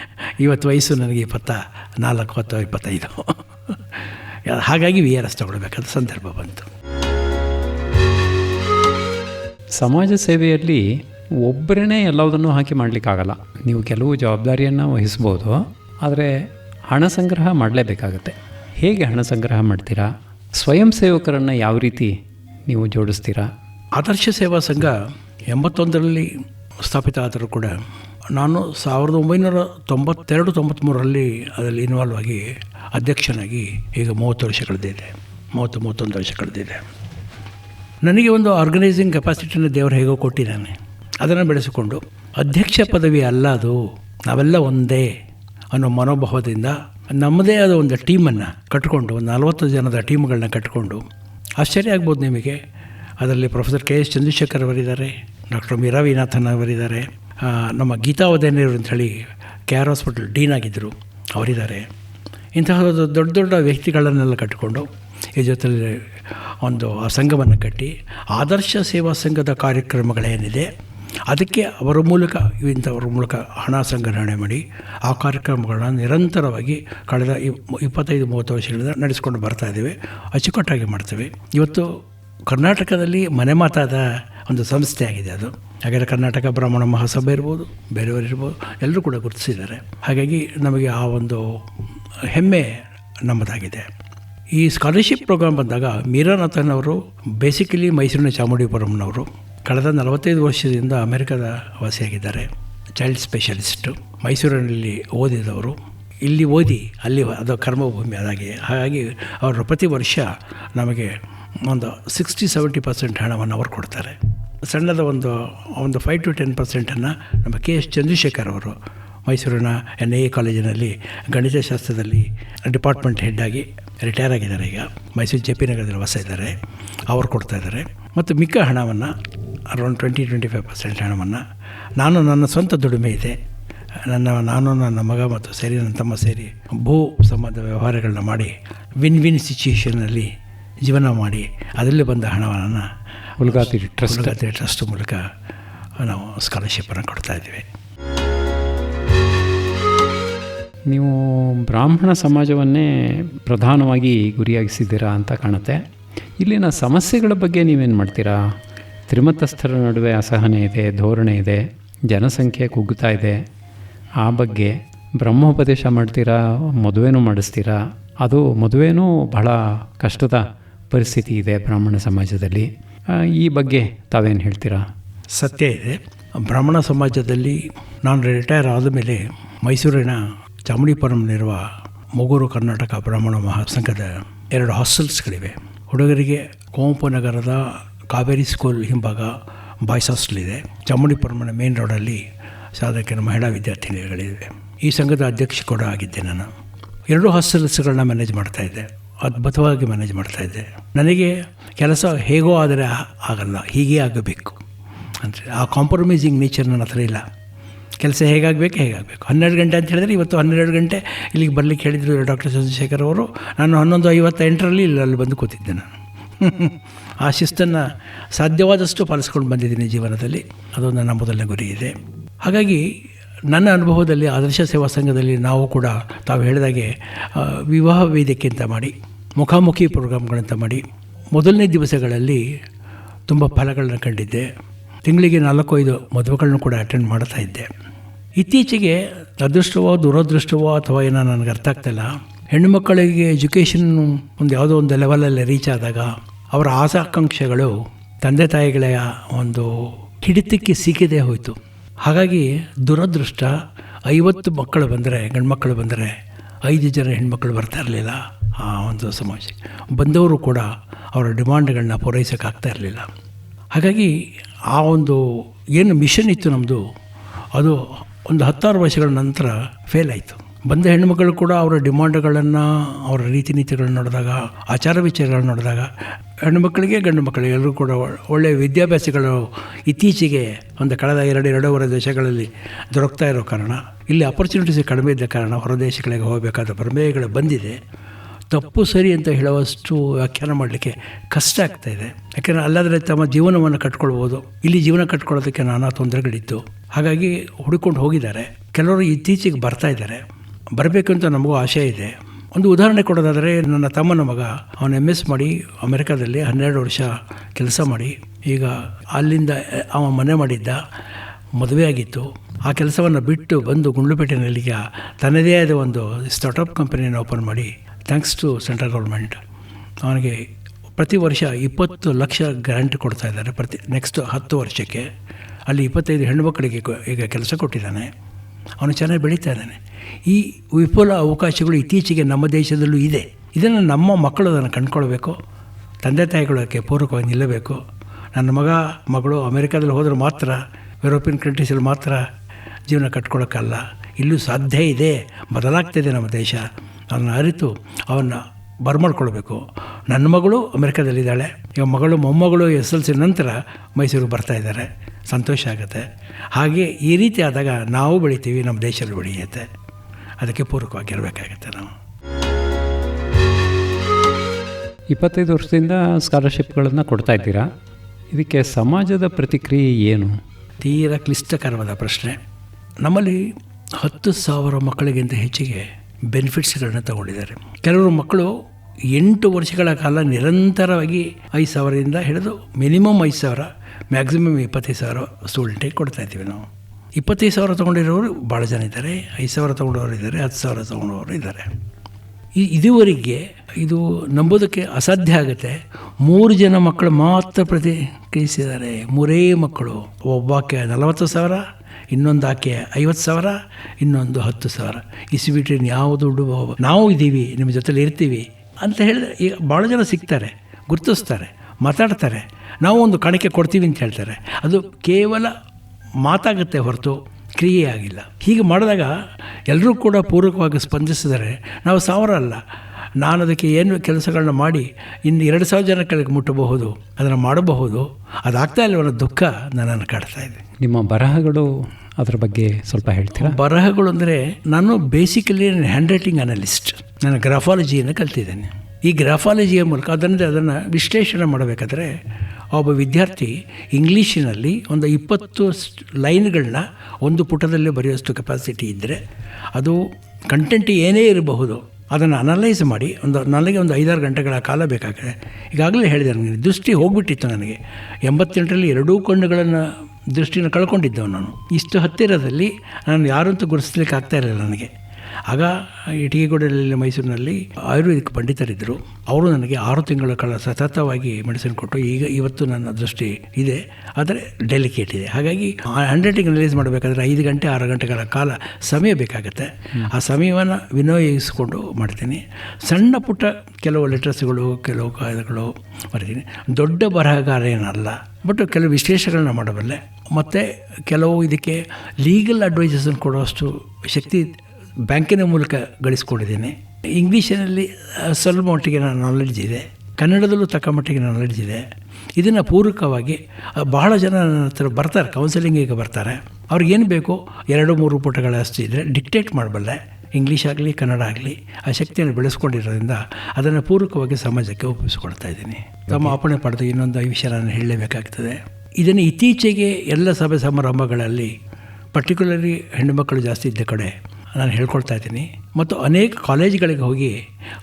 ಇವತ್ತು ವಯಸ್ಸು ನನಗೆ ಇಪ್ಪತ್ತ ನಾಲ್ಕು ಅಥವಾ ಇಪ್ಪತ್ತೈದು. ಹಾಗಾಗಿ ವಿ ಆರ್ ಎಸ್ ತಗೊಳ್ಬೇಕಾದ ಸಂದರ್ಭ ಬಂತು. ಸಮಾಜ ಸೇವೆಯಲ್ಲಿ ಒಬ್ಬರೇ ಎಲ್ಲವುದನ್ನು ಹಾಕಿ ಮಾಡಲಿಕ್ಕಾಗಲ್ಲ. ನೀವು ಕೆಲವು ಜವಾಬ್ದಾರಿಯನ್ನು ವಹಿಸ್ಬೋದು ಆದರೆ ಹಣ ಸಂಗ್ರಹ ಮಾಡಲೇಬೇಕಾಗತ್ತೆ. ಹೇಗೆ ಹಣ ಸಂಗ್ರಹ ಮಾಡ್ತೀರಾ? ಸ್ವಯಂ ಸೇವಕರನ್ನು ಯಾವ ರೀತಿ ನೀವು ಜೋಡಿಸ್ತೀರಾ? ಆದರ್ಶ ಸೇವಾ ಸಂಘ ಎಂಬತ್ತೊಂದರಲ್ಲಿ ಸ್ಥಾಪಿತ ಆದರೂ ಕೂಡ ನಾನು ಸಾವಿರದ ಒಂಬೈನೂರ ತೊಂಬತ್ತೆರಡು ತೊಂಬತ್ತ್ಮೂರರಲ್ಲಿ ಅದರಲ್ಲಿ ಇನ್ವಾಲ್ವ್ ಆಗಿ ಅಧ್ಯಕ್ಷನಾಗಿ ಈಗ ಮೂವತ್ತು ವರ್ಷ ಕಳೆದಿದೆ. ಮೂವತ್ತು, ಮೂವತ್ತೊಂದು ವರ್ಷ ಕಳೆದಿದೆ. ನನಗೆ ಒಂದು ಆರ್ಗನೈಸಿಂಗ್ ಕೆಪಾಸಿಟಿನ ದೇವರು ಹೇಗೋ ಕೊಟ್ಟಿದ್ದಾನೆ. ಅದನ್ನು ಬೆಳೆಸಿಕೊಂಡು ಅಧ್ಯಕ್ಷ ಪದವಿ ಅಲ್ಲ ಅದು, ನಾವೆಲ್ಲ ಒಂದೇ ಅನ್ನೋ ಮನೋಭಾವದಿಂದ ನಮ್ಮದೇ ಆದ ಒಂದು ಟೀಮನ್ನು ಕಟ್ಕೊಂಡು ಒಂದು ನಲವತ್ತು ಜನದ ಟೀಮ್ಗಳನ್ನ ಕಟ್ಕೊಂಡು ಆಶ್ಚರ್ಯ ಆಗ್ಬೋದು ನಿಮಗೆ. ಅದರಲ್ಲಿ ಪ್ರೊಫೆಸರ್ ಕೆ ಎಸ್ ಚಂದ್ರಶೇಖರ್ ಅವರಿದ್ದಾರೆ ಡಾಕ್ಟರ್ ಮೀರಾ ವಿನಾಥನ್ ಅವರಿದ್ದಾರೆ ನಮ್ಮ ಗೀತಾ ಅಂತ ಹೇಳಿ ಕೆ ಆರ್ ಹಾಸ್ಪಿಟಲ್ ಡೀನ್ ಆಗಿದ್ದರು ಅವರಿದ್ದಾರೆ. ಇಂತಹ ದೊಡ್ಡ ದೊಡ್ಡ ವ್ಯಕ್ತಿಗಳನ್ನೆಲ್ಲ ಕಟ್ಟಿಕೊಂಡು ಈ ಜೊತೆಯಲ್ಲಿ ಒಂದು ಆ ಸಂಘವನ್ನು ಕಟ್ಟಿ ಆದರ್ಶ ಸೇವಾ ಸಂಘದ ಕಾರ್ಯಕ್ರಮಗಳೇನಿದೆ, ಅದಕ್ಕೆ ಅವರ ಮೂಲಕ, ಇಂಥವ್ರ ಮೂಲಕ ಹಣ ಸಂಗ್ರಹಣೆ ಮಾಡಿ ಆ ಕಾರ್ಯಕ್ರಮಗಳನ್ನು ನಿರಂತರವಾಗಿ ಕಳೆದ ಇಪ್- ಇಪ್ಪತ್ತೈದು, ಮೂವತ್ತು ವರ್ಷಗಳಿಂದ ನಡೆಸ್ಕೊಂಡು ಬರ್ತಾ ಇದ್ದೇವೆ, ಅಚ್ಚುಕಟ್ಟಾಗಿ ಮಾಡ್ತೇವೆ. ಇವತ್ತು ಕರ್ನಾಟಕದಲ್ಲಿ ಮನೆ ಮಾತಾದ ಒಂದು ಸಂಸ್ಥೆ ಆಗಿದೆ ಅದು. ಹಾಗಾದರೆ ಕರ್ನಾಟಕ ಬ್ರಾಹ್ಮಣ ಮಹಾಸಭೆ ಇರ್ಬೋದು ಬೇರೆಯವರು ಇರ್ಬೋದು, ಎಲ್ಲರೂ ಕೂಡ ಗುರುತಿಸಿದ್ದಾರೆ. ಹಾಗಾಗಿ ನಮಗೆ ಆ ಒಂದು ಹೆಮ್ಮೆ ನಮ್ಮದಾಗಿದೆ. ಈ ಸ್ಕಾಲರ್ಶಿಪ್ ಪ್ರೋಗ್ರಾಮ್ ಬಂದಾಗ ಮೀರಾನಾಥನ್ ಅವರು ಬೇಸಿಕಲಿ ಮೈಸೂರಿನ ಚಾಮುಂಡಿಪುರಂನವರು ಕಳೆದ ನಲವತ್ತೈದು ವರ್ಷದಿಂದ ಅಮೆರಿಕದ ವಾಸಿಯಾಗಿದ್ದಾರೆ. ಚೈಲ್ಡ್ ಸ್ಪೆಷಲಿಸ್ಟು ಮೈಸೂರಿನಲ್ಲಿ ಓದಿದವರು. ಇಲ್ಲಿ ಓದಿ, ಅಲ್ಲಿ ಅದು ಕರ್ಮಭೂಮಿ ಅದಾಗಿ ಹಾಗಾಗಿ ಅವರು ಪ್ರತಿ ವರ್ಷ ನಮಗೆ ಒಂದು ಸಿಕ್ಸ್ಟಿ ಸೆವೆಂಟಿ ಪರ್ಸೆಂಟ್ ಹಣವನ್ನು ಅವರು ಕೊಡ್ತಾರೆ. ಸಣ್ಣದ ಒಂದು ಒಂದು ಫೈವ್ ಟು ಟೆನ್ ಪರ್ಸೆಂಟನ್ನು ನಮ್ಮ ಕೆ ಎಸ್ ಚಂದ್ರಶೇಖರ್ ಅವರು ಮೈಸೂರಿನ ಎನ್ ಎ ಕಾಲೇಜಿನಲ್ಲಿ ಗಣಿತಶಾಸ್ತ್ರದಲ್ಲಿ ಡಿಪಾರ್ಟ್ಮೆಂಟ್ ಹೆಡ್ ಆಗಿ ರಿಟೈರ್ ಆಗಿದ್ದಾರೆ ಈಗ. ಮೈಸೂರು ಜೆ ಪಿ ನಗರದಲ್ಲಿ ವಾಸ ಇದ್ದಾರೆ. ಅವರು ಕೊಡ್ತಾ ಇದ್ದಾರೆ. ಮತ್ತು ಮಿಕ್ಕ ಹಣವನ್ನು around twenty twenty five percent ಹಣವನ್ನು ನಾನು ನನ್ನ ಸ್ವಂತ ದುಡಿಮೆ ಇದೆ. ನನ್ನ, ನಾನು ನನ್ನ ಮಗ ಮತ್ತು ಸೇರಿ ನನ್ನ ತಮ್ಮ ಸೇರಿ ಭೂ ಸಂಬಂಧ ವ್ಯವಹಾರಗಳನ್ನ ಮಾಡಿ ವಿನ್ ವಿನ್ ಸಿಚುಯೇಷನಲ್ಲಿ ಜೀವನ ಮಾಡಿ, ಅದರಲ್ಲಿ ಬಂದ ಹಣವನ್ನು ಹುಲ್ಗಾತಿ ಟ್ರಸ್ಟ್. ಹುಡುಗಾತಿ ಟ್ರಸ್ಟ್ ಮೂಲಕ ನಾವು ಸ್ಕಾಲರ್ಶಿಪ್ಪನ್ನು ಕೊಡ್ತಾ ಇದ್ದೀವಿ. ನೀವು ಬ್ರಾಹ್ಮಣ ಸಮಾಜವನ್ನೇ ಪ್ರಧಾನವಾಗಿ ಗುರಿಯಾಗಿಸಿದ್ದೀರಾ ಅಂತ ಕಾಣುತ್ತೆ. ಇಲ್ಲಿನ ಸಮಸ್ಯೆಗಳ ಬಗ್ಗೆ ನೀವೇನು ಮಾಡ್ತೀರಾ? ತ್ರಿಮತಸ್ಥರ ನಡುವೆ ಅಸಹನೆ ಇದೆ ಧೋರಣೆ ಇದೆ ಜನಸಂಖ್ಯೆ ಕುಗ್ಗುತ್ತಾ ಇದೆ. ಆ ಬಗ್ಗೆ ಬ್ರಹ್ಮೋಪದೇಶ ಮಾಡ್ತೀರಾ? ಮದುವೆನೂ ಮಾಡಿಸ್ತೀರಾ? ಅದು ಮದುವೆನೂ ಬಹಳ ಕಷ್ಟದ ಪರಿಸ್ಥಿತಿ ಇದೆ ಬ್ರಾಹ್ಮಣ ಸಮಾಜದಲ್ಲಿ. ಈ ಬಗ್ಗೆ ತಾವೇನು ಹೇಳ್ತೀರಾ? ಸತ್ಯ ಇದೆ. ಬ್ರಾಹ್ಮಣ ಸಮಾಜದಲ್ಲಿ ನಾನು ರಿಟೈರ್ ಆದಮೇಲೆ ಮೈಸೂರಿನ ಚಾಮುಡಿಪುರಂನಲ್ಲಿರುವ ಮೊಗೂರು ಕರ್ನಾಟಕ ಬ್ರಾಹ್ಮಣ ಮಹಾಸಂಘದ ಎರಡು ಹಾಸ್ಟೆಲ್ಸ್ಗಳಿವೆ. ಹುಡುಗರಿಗೆ ಕೋಂಪನಗರದ ನಗರದ ಕಾವೇರಿ ಸ್ಕೂಲ್ ಹಿಂಭಾಗ ಬಾಯ್ಸ್ ಹಾಸ್ಟೆಲ್ ಇದೆ ಚಾಮುಂಡಿಪುರಂನ ಮೇನ್ ರೋಡಲ್ಲಿ ಸಾಧಕರ ಮಹಿಳಾ ವಿದ್ಯಾರ್ಥಿನಿಗಳಿವೆ ಈ ಸಂಘದ ಅಧ್ಯಕ್ಷ ಕೂಡ ಆಗಿದ್ದೆ ನಾನು. ಎರಡು ಹಾಸ್ಟೆಲ್ಸ್ಗಳನ್ನ ಮ್ಯಾನೇಜ್ ಮಾಡ್ತಾಯಿದ್ದೆ ಅದ್ಭುತವಾಗಿ ಮ್ಯಾನೇಜ್ ಮಾಡ್ತಾಯಿದ್ದೆ ನನಗೆ ಕೆಲಸ ಹೇಗೋ ಆದರೆ ಆಗಲ್ಲ, ಹೀಗೆ ಆಗಬೇಕು. ಅಂದರೆ ಆ ಕಾಂಪ್ರಮೈಸಿಂಗ್ ನೇಚರ್ ನನ್ನ ಹತ್ರ ಇಲ್ಲ. ಕೆಲಸ ಹೇಗಾಗಬೇಕು ಹೇಗಾಗಬೇಕು. ಹನ್ನೆರಡು ಗಂಟೆ ಅಂತ ಹೇಳಿದ್ರೆ ಇವತ್ತು ಹನ್ನೆರಡು ಗಂಟೆ ಇಲ್ಲಿಗೆ ಬರಲಿಕ್ಕೆ ಹೇಳಿದರು ಡಾಕ್ಟರ್ ಚಂದ್ರಶೇಖರ್ ಅವರು. ನಾನು ಹನ್ನೊಂದು ಐವತ್ತೆಂಟರಲ್ಲಿ ಇಲ್ಲಿ ಅಲ್ಲಿ ಬಂದು ಕೂತಿದ್ದೆ ನಾನು. ಆ ಶಿಸ್ತನ್ನು ಸಾಧ್ಯವಾದಷ್ಟು ಪಾಲಿಸ್ಕೊಂಡು ಬಂದಿದ್ದೀನಿ ಜೀವನದಲ್ಲಿ. ಅದು ನನ್ನ ಮೊದಲನೇ ಗುರಿ ಇದೆ. ಹಾಗಾಗಿ ನನ್ನ ಅನುಭವದಲ್ಲಿ ಆದರ್ಶ ಸೇವಾ ಸಂಘದಲ್ಲಿ ನಾವು ಕೂಡ ತಾವು ಹೇಳಿದಾಗೆ ವಿವಾಹ ವೇದಿಕೆ ಅಂತ ಮಾಡಿ, ಮುಖಾಮುಖಿ ಪ್ರೋಗ್ರಾಮ್ಗಳಂತ ಮಾಡಿ, ಮೊದಲನೇ ದಿವಸಗಳಲ್ಲಿ ತುಂಬ ಫಲಗಳನ್ನು ಕಂಡಿದ್ದೆ. ತಿಂಗಳಿಗೆ ನಾಲ್ಕು, ಐದು ಮದುವೆಗಳನ್ನು ಕೂಡ ಅಟೆಂಡ್ ಮಾಡ್ತಾ ಇದ್ದೆ. ಇತ್ತೀಚೆಗೆ ಅದೃಷ್ಟವೋ, ದುರದೃಷ್ಟವೋ ಅಥವಾ ಏನೋ ನನಗೆ ಅರ್ಥ ಆಗ್ತಿಲ್ಲ. ಹೆಣ್ಣು ಮಕ್ಕಳಿಗೆ ಎಜುಕೇಷನ್ ಒಂದು ಯಾವುದೋ ಒಂದು ಲೆವೆಲಲ್ಲಿ ರೀಚ್ ಆದಾಗ ಅವರ ಆಸಾಕಾಂಕ್ಷೆಗಳು ತಂದೆ ತಾಯಿಗಳ ಒಂದು ಹಿಡಿತಕ್ಕೆ ಸಿಕ್ಕಿದೆ ಹೋಯಿತು. ಹಾಗಾಗಿ ದುರದೃಷ್ಟ ಐವತ್ತು ಮಕ್ಕಳು ಬಂದರೆ ಗಂಡು ಮಕ್ಕಳು ಬಂದರೆ, ಐದು ಜನ ಹೆಣ್ಮಕ್ಳು ಬರ್ತಾ ಇರಲಿಲ್ಲ ಆ ಒಂದು ಸಮಾಜ. ಬಂದವರು ಕೂಡ ಅವರ ಡಿಮಾಂಡ್ಗಳನ್ನ ಪೂರೈಸೋಕ್ಕಾಗ್ತಾ ಇರಲಿಲ್ಲ. ಹಾಗಾಗಿ ಆ ಒಂದು ಏನು ಮಿಷನ್ ಇತ್ತು ನಮ್ಮದು ಅದು ಒಂದು ಹತ್ತಾರು ವರ್ಷಗಳ ನಂತರ ಫೇಲ್ ಆಯಿತು. ಬಂದ ಹೆಣ್ಣುಮಕ್ಕಳು ಕೂಡ ಅವರ ಡಿಮಾಂಡ್ಗಳನ್ನು, ಅವರ ರೀತಿ ನೀತಿಗಳನ್ನ ನೋಡಿದಾಗ, ಆಚಾರ ವಿಚಾರಗಳನ್ನ ನೋಡಿದಾಗ, ಹೆಣ್ಣುಮಕ್ಕಳಿಗೆ ಗಂಡು ಮಕ್ಕಳಿಗೆ ಎಲ್ಲರೂ ಕೂಡ ಒಳ್ಳೆಯ ವಿದ್ಯಾಭ್ಯಾಸಗಳು ಇತ್ತೀಚೆಗೆ ಒಂದು ಕಳೆದ ಎರಡು, ಎರಡೂವರೆ ದೇಶಗಳಲ್ಲಿ ದೊರಕ್ತಾ ಇರೋ ಕಾರಣ, ಇಲ್ಲಿ ಅಪರ್ಚುನಿಟೀಸ್ ಕಡಿಮೆ ಇದ್ದ ಕಾರಣ ಹೊರ ದೇಶಗಳಿಗೆ ಹೋಗಬೇಕಾದ ಪ್ರಮೇಯಗಳು ಬಂದಿದೆ. ತಪ್ಪು ಸರಿ ಅಂತ ಹೇಳುವಷ್ಟು ವ್ಯಾಖ್ಯಾನ ಮಾಡಲಿಕ್ಕೆ ಕಷ್ಟ ಆಗ್ತಾ ಇದೆ. ಯಾಕೆಂದರೆ ಅಲ್ಲಾದರೆ ತಮ್ಮ ಜೀವನವನ್ನು ಕಟ್ಕೊಳ್ಬೋದು. ಇಲ್ಲಿ ಜೀವನ ಕಟ್ಕೊಳ್ಳೋದಕ್ಕೆ ನಾನಾ ತೊಂದರೆಗಳಿತ್ತು ಹಾಗಾಗಿ ಹುಡುಕೊಂಡು ಹೋಗಿದ್ದಾರೆ. ಕೆಲವರು ಇತ್ತೀಚೆಗೆ ಬರ್ತಾ ಇದ್ದಾರೆ. ಬರಬೇಕು ನಮಗೂ ಆಸೆ ಇದೆ. ಒಂದು ಉದಾಹರಣೆ ಕೊಡೋದಾದರೆ ನನ್ನ ತಮ್ಮನ ಮಗ, ಅವನು ಎಂ ಎಸ್ ಮಾಡಿ ಅಮೆರಿಕಾದಲ್ಲಿ ಹನ್ನೆರಡು ವರ್ಷ ಕೆಲಸ ಮಾಡಿ, ಈಗ ಅಲ್ಲಿಂದ, ಅವ ಮನೆ ಮಾಡಿದ್ದ, ಮದುವೆ ಆಗಿತ್ತು. ಆ ಕೆಲಸವನ್ನು ಬಿಟ್ಟು ಬಂದು ಗುಂಡ್ಲುಪೇಟೆಯಲ್ಲಿ ಈಗ ತನ್ನದೇ ಆದ ಒಂದು ಸ್ಟಾರ್ಟಪ್ ಕಂಪನಿಯನ್ನು ಓಪನ್ ಮಾಡಿ ಥ್ಯಾಂಕ್ಸ್ ಟು ಸೆಂಟ್ರಲ್ ಗೌರ್ಮೆಂಟ್ ಅವನಿಗೆ ಪ್ರತಿ ವರ್ಷ ಇಪ್ಪತ್ತು ಲಕ್ಷ ಗ್ರ್ಯಾಂಟ್ ಕೊಡ್ತಾ ಇದ್ದಾರೆ, ಪ್ರತಿ ನೆಕ್ಸ್ಟ್ ಹತ್ತು ವರ್ಷಕ್ಕೆ. ಅಲ್ಲಿ ಇಪ್ಪತ್ತೈದು ಹೆಣ್ಣುಮಕ್ಕಳಿಗೆ ಮಕ್ಕಳಿಗೆ ಈಗ ಕೆಲಸ ಕೊಟ್ಟಿದ್ದಾನೆ. ಅವನು ಚೆನ್ನಾಗಿ ಬೆಳೀತಾ ಇದ್ದಾನೆ. ಈ ವಿಪುಲ ಅವಕಾಶಗಳು ಇತ್ತೀಚೆಗೆ ನಮ್ಮ ದೇಶದಲ್ಲೂ ಇದೆ. ಇದನ್ನು ನಮ್ಮ ಮಕ್ಕಳು ಅದನ್ನು ಕಂಡುಕೊಳ್ಬೇಕು. ತಂದೆ ತಾಯಿಗಳಕ್ಕೆ ಪೂರಕವಾಗಿ ನಿಲ್ಲಬೇಕು. ನನ್ನ ಮಗ, ಮಗಳು ಅಮೇರಿಕಾದಲ್ಲಿ ಹೋದರೆ ಮಾತ್ರ, ಯುರೋಪಿಯನ್ ಕಂಟ್ರೀಸಲ್ಲಿ ಮಾತ್ರ ಜೀವನ ಕಟ್ಕೊಳ್ಳೋಕ್ಕಲ್ಲ. ಇಲ್ಲೂ ಸಾಧ್ಯ ಇದೆ. ಬದಲಾಗ್ತಿದೆ ನಮ್ಮ ದೇಶ. ಅದನ್ನು ಅರಿತು ಅವನ್ನ ಬರಮಾಡ್ಕೊಳ್ಬೇಕು. ನನ್ನ ಮಗಳು ಅಮೆರಿಕಾದಲ್ಲಿದ್ದಾಳೆ. ಇವಾಗ ಮಗಳು ಮೊಮ್ಮಗಳು ಎಸ್ ಎಲ್ ಸಿ ನಂತರ ಮೈಸೂರಿಗೆ ಬರ್ತಾ ಇದ್ದಾರೆ. ಸಂತೋಷ ಆಗುತ್ತೆ. ಹಾಗೆ ಈ ರೀತಿ ಆದಾಗ ನಾವು ಬೆಳಿತೀವಿ ನಮ್ಮ ದೇಶದಲ್ಲಿ ಬೆಳೆಯುತ್ತೆ. ಅದಕ್ಕೆ ಪೂರಕವಾಗಿರಬೇಕಾಗತ್ತೆ ನಾವು. ಇಪ್ಪತ್ತೈದು ವರ್ಷದಿಂದ ಸ್ಕಾಲರ್ಶಿಪ್ಗಳನ್ನು ಕೊಡ್ತಾ ಇದ್ದೀರಾ? ಇದಕ್ಕೆ ಸಮಾಜದ ಪ್ರತಿಕ್ರಿಯೆ ಏನು? ತೀರಾ ಕ್ಲಿಷ್ಟಕರವಾದ ಪ್ರಶ್ನೆ. ನಮ್ಮಲ್ಲಿ ಹತ್ತು ಸಾವಿರ ಮಕ್ಕಳಿಗಿಂತ ಹೆಚ್ಚಿಗೆ ಬೆನಿಫಿಟ್ಸ್ಗಳನ್ನ ತಗೊಂಡಿದ್ದಾರೆ. ಕೆಲವರು ಮಕ್ಕಳು ಎಂಟು ವರ್ಷಗಳ ಕಾಲ ನಿರಂತರವಾಗಿ ಐದು ಸಾವಿರದಿಂದ ಹಿಡಿದು ಮಿನಿಮಮ್ ಐದು ಸಾವಿರ ಮ್ಯಾಕ್ಸಿಮಮ್ ಇಪ್ಪತ್ತೈದು ಸಾವಿರ ಸ್ಟೂಡೆಂಟಿಗೆ ಕೊಡ್ತಾ ಇದ್ದೀವಿ ನಾವು. ಇಪ್ಪತ್ತೈದು ಸಾವಿರ ತೊಗೊಂಡಿರೋರು ಭಾಳ ಜನ ಇದ್ದಾರೆ, ಐದು ಸಾವಿರ ತೊಗೊಂಡವರು ಇದ್ದಾರೆ, ಹತ್ತು ಸಾವಿರ ತೊಗೊಂಡವರು ಇದ್ದಾರೆ. ಈ ಇದುವರೆಗೆ ಇದು ನಂಬೋದಕ್ಕೆ ಅಸಾಧ್ಯ ಆಗುತ್ತೆ. ಮೂರು ಜನ ಮಕ್ಕಳು ಮಾತ್ರ ಪ್ರತಿಕ್ರಿಯಿಸಿದ್ದಾರೆ. ಮೂರೇ ಮಕ್ಕಳು, ಒಬ್ಬಾಕೆ ನಲವತ್ತು ಸಾವಿರ ಇನ್ನೊಂದು ಆಕೆ ಐವತ್ತು ಸಾವಿರ, ಇನ್ನೊಂದು ಹತ್ತು ಸಾವಿರ. ಇಸ್ಬಿಟ್ರೆ ಯಾವ ದುಡ್ಡು ನಾವು ಇದ್ದೀವಿ ನಿಮ್ಮ ಜೊತೆಲಿ ಇರ್ತೀವಿ ಅಂತ ಹೇಳಿದ್ರೆ ಈಗ ಭಾಳ ಜನ ಸಿಗ್ತಾರೆ, ಗುರ್ತಿಸ್ತಾರೆ, ಮಾತಾಡ್ತಾರೆ. ನಾವು ಒಂದು ಕಾಣಿಕೆ ಕೊಡ್ತೀವಿ ಅಂತ ಹೇಳ್ತಾರೆ. ಅದು ಕೇವಲ ಮಾತಾಗುತ್ತೆ ಹೊರತು ಕ್ರಿಯೆ ಆಗಿಲ್ಲ. ಹೀಗೆ ಮಾಡಿದಾಗ ಎಲ್ಲರೂ ಕೂಡ ಪೂರಕವಾಗಿ ಸ್ಪಂದಿಸಿದರೆ ನಾವು ಸಾವಿರ ಅಲ್ಲ ನಾನು ಅದಕ್ಕೆ ಏನು ಕೆಲಸಗಳನ್ನ ಮಾಡಿ ಇನ್ನು ಎರಡು ಸಾವಿರ ಜನ ಕೆಳಗೆ ಮುಟ್ಟಬಹುದು ಅದನ್ನು ಮಾಡಬಹುದು ಅದಾಗ್ತಾ ಇಲ್ಲ ಅನ್ನೋ ದುಃಖ ನನ್ನನ್ನು ಕಾಡ್ತಾ ಇದೆ. ನಿಮ್ಮ ಬರಹಗಳು ಅದರ ಬಗ್ಗೆ ಸ್ವಲ್ಪ ಹೇಳ್ತೀರಾ? ಬರಹಗಳು ಅಂದರೆ ನಾನು ಬೇಸಿಕಲಿ ಹ್ಯಾಂಡ್ ರೈಟಿಂಗ್ ಅನಲಿಸ್ಟ್ ನಾನು ಗ್ರಾಫಾಲಜಿಯನ್ನು ಕಲ್ತಿದ್ದೇನೆ. ಈ ಗ್ರಾಫಾಲಜಿಯ ಮೂಲಕ ಅದರಿಂದ ಅದನ್ನು ವಿಶ್ಲೇಷಣೆ ಮಾಡಬೇಕಾದ್ರೆ ಒಬ್ಬ ವಿದ್ಯಾರ್ಥಿ ಇಂಗ್ಲೀಷಿನಲ್ಲಿ ಒಂದು ಇಪ್ಪತ್ತು ಲೈನ್ಗಳನ್ನ ಒಂದು ಪುಟದಲ್ಲೇ ಬರೆಯೋಷ್ಟು ಕೆಪಾಸಿಟಿ ಇದ್ದರೆ ಅದು ಕಂಟೆಂಟ್ ಏನೇ ಇರಬಹುದು ಅದನ್ನು ಅನಲೈಸ್ ಮಾಡಿ ಒಂದು ನನಗೆ ಒಂದು ಐದಾರು ಗಂಟೆಗಳ ಕಾಲ ಬೇಕಾಗಿದೆ ಈಗಾಗಲೇ ಹೇಳಿದೆ ನನಗೆ ದೃಷ್ಟಿ ಹೋಗಿಬಿಟ್ಟಿತ್ತು ನನಗೆ. ಎಂಬತ್ತೆಂಟರಲ್ಲಿ ಎರಡೂ ಕಣ್ಣುಗಳನ್ನು ದೃಷ್ಟಿನ ಕಳ್ಕೊಂಡಿದ್ದೆವು ನಾನು. ಇಷ್ಟು ಹತ್ತಿರದಲ್ಲಿ ನಾನು ಯಾರಂತೂ ಗುರುತಿಸ್ಲಿಕ್ಕೆ ಆಗ್ತಾ ಇರಲಿಲ್ಲ ನನಗೆ. ಆಗ ಇಟಿಗೆಗೂಡಲ್ಲಿ ಮೈಸೂರಿನಲ್ಲಿ ಆಯುರ್ವೇದಿಕ್ ಪಂಡಿತರಿದ್ದರು. ಅವರು ನನಗೆ ಆರು ತಿಂಗಳ ಕಾಲ ಸತತವಾಗಿ ಮೆಡಿಸಿನ್ ಕೊಟ್ಟು ಈಗ ಇವತ್ತು ನನ್ನ ದೃಷ್ಟಿ ಇದೆ. ಆದರೆ ಡೆಲಿಕೇಟ್ ಇದೆ. ಹಾಗಾಗಿ ಹ್ಯಾಂಡ್ ರೈಟಿಂಗ್ ರಿಲೀಸ್ ಮಾಡಬೇಕಾದ್ರೆ ಐದು ಗಂಟೆ ಆರು ಗಂಟೆಗಳ ಕಾಲ ಸಮಯ ಬೇಕಾಗುತ್ತೆ. ಆ ಸಮಯವನ್ನು ವಿನಿಯೋಗಿಸಿಕೊಂಡು ಮಾಡ್ತೀನಿ. ಸಣ್ಣ ಪುಟ್ಟ ಕೆಲವು ಲೆಟರ್ಸ್ಗಳು ಕೆಲವು ಕಾಯ್ದೆಗಳು ಬರ್ತೀನಿ. ದೊಡ್ಡ ಬರಹಗಾರ ಏನಲ್ಲ ಬಟ್ ಕೆಲವು ವಿಶ್ಲೇಷಗಳನ್ನ ಮಾಡಬಲ್ಲೆ ಮತ್ತು ಕೆಲವು ಇದಕ್ಕೆ ಲೀಗಲ್ ಅಡ್ವೈಸಸನ್ನು ಕೊಡುವಷ್ಟು ಶಕ್ತಿ ಬ್ಯಾಂಕಿನ ಮೂಲಕ ಗಳಿಸ್ಕೊಂಡಿದ್ದೇನೆ. ಇಂಗ್ಲೀಷಿನಲ್ಲಿ ಸ್ವಲ್ಪ ಮಟ್ಟಿಗೆ ನನ್ನ ನಾಲೆಡ್ಜ್ ಇದೆ. ಕನ್ನಡದಲ್ಲೂ ತಕ್ಕ ಮಟ್ಟಿಗೆ ನಾಲೆಡ್ಜ್ ಇದೆ. ಇದನ್ನು ಪೂರಕವಾಗಿ ಬಹಳ ಜನ ನನ್ನ ಹತ್ರ ಬರ್ತಾರೆ ಕೌನ್ಸಿಲಿಂಗಿಗೆ ಬರ್ತಾರೆ. ಅವ್ರಿಗೇನು ಬೇಕು ಎರಡು ಮೂರು ಪುಟಗಳಷ್ಟು ಇದ್ದರೆ ಡಿಕ್ಟೇಟ್ ಮಾಡಬಲ್ಲೆ. ಇಂಗ್ಲೀಷ್ ಆಗಲಿ ಕನ್ನಡ ಆಗಲಿ ಆ ಶಕ್ತಿಯನ್ನು ಬೆಳೆಸ್ಕೊಂಡಿರೋದ್ರಿಂದ ಅದನ್ನು ಪೂರಕವಾಗಿ ಸಮಾಜಕ್ಕೆ ಒಪ್ಪಿಸಿಕೊಡ್ತಾ ಇದ್ದೀನಿ. ತಮ್ಮ ಅಪ್ಪಣೆ ಪಡೆದು ಇನ್ನೊಂದು ವಿಷಯ ನಾನು ಹೇಳಲೇಬೇಕಾಗ್ತದೆ. ಇದನ್ನು ಇತ್ತೀಚೆಗೆ ಎಲ್ಲ ಸಭೆ ಸಮಾರಂಭಗಳಲ್ಲಿ ಪರ್ಟಿಕ್ಯುಲರ್ಲಿ ಹೆಣ್ಣುಮಕ್ಕಳು ಜಾಸ್ತಿ ಇದ್ದ ಕಡೆ ನಾನು ಹೇಳ್ಕೊಳ್ತಾ ಇದ್ದೀನಿ. ಮತ್ತು ಅನೇಕ ಕಾಲೇಜ್ಗಳಿಗೆ ಹೋಗಿ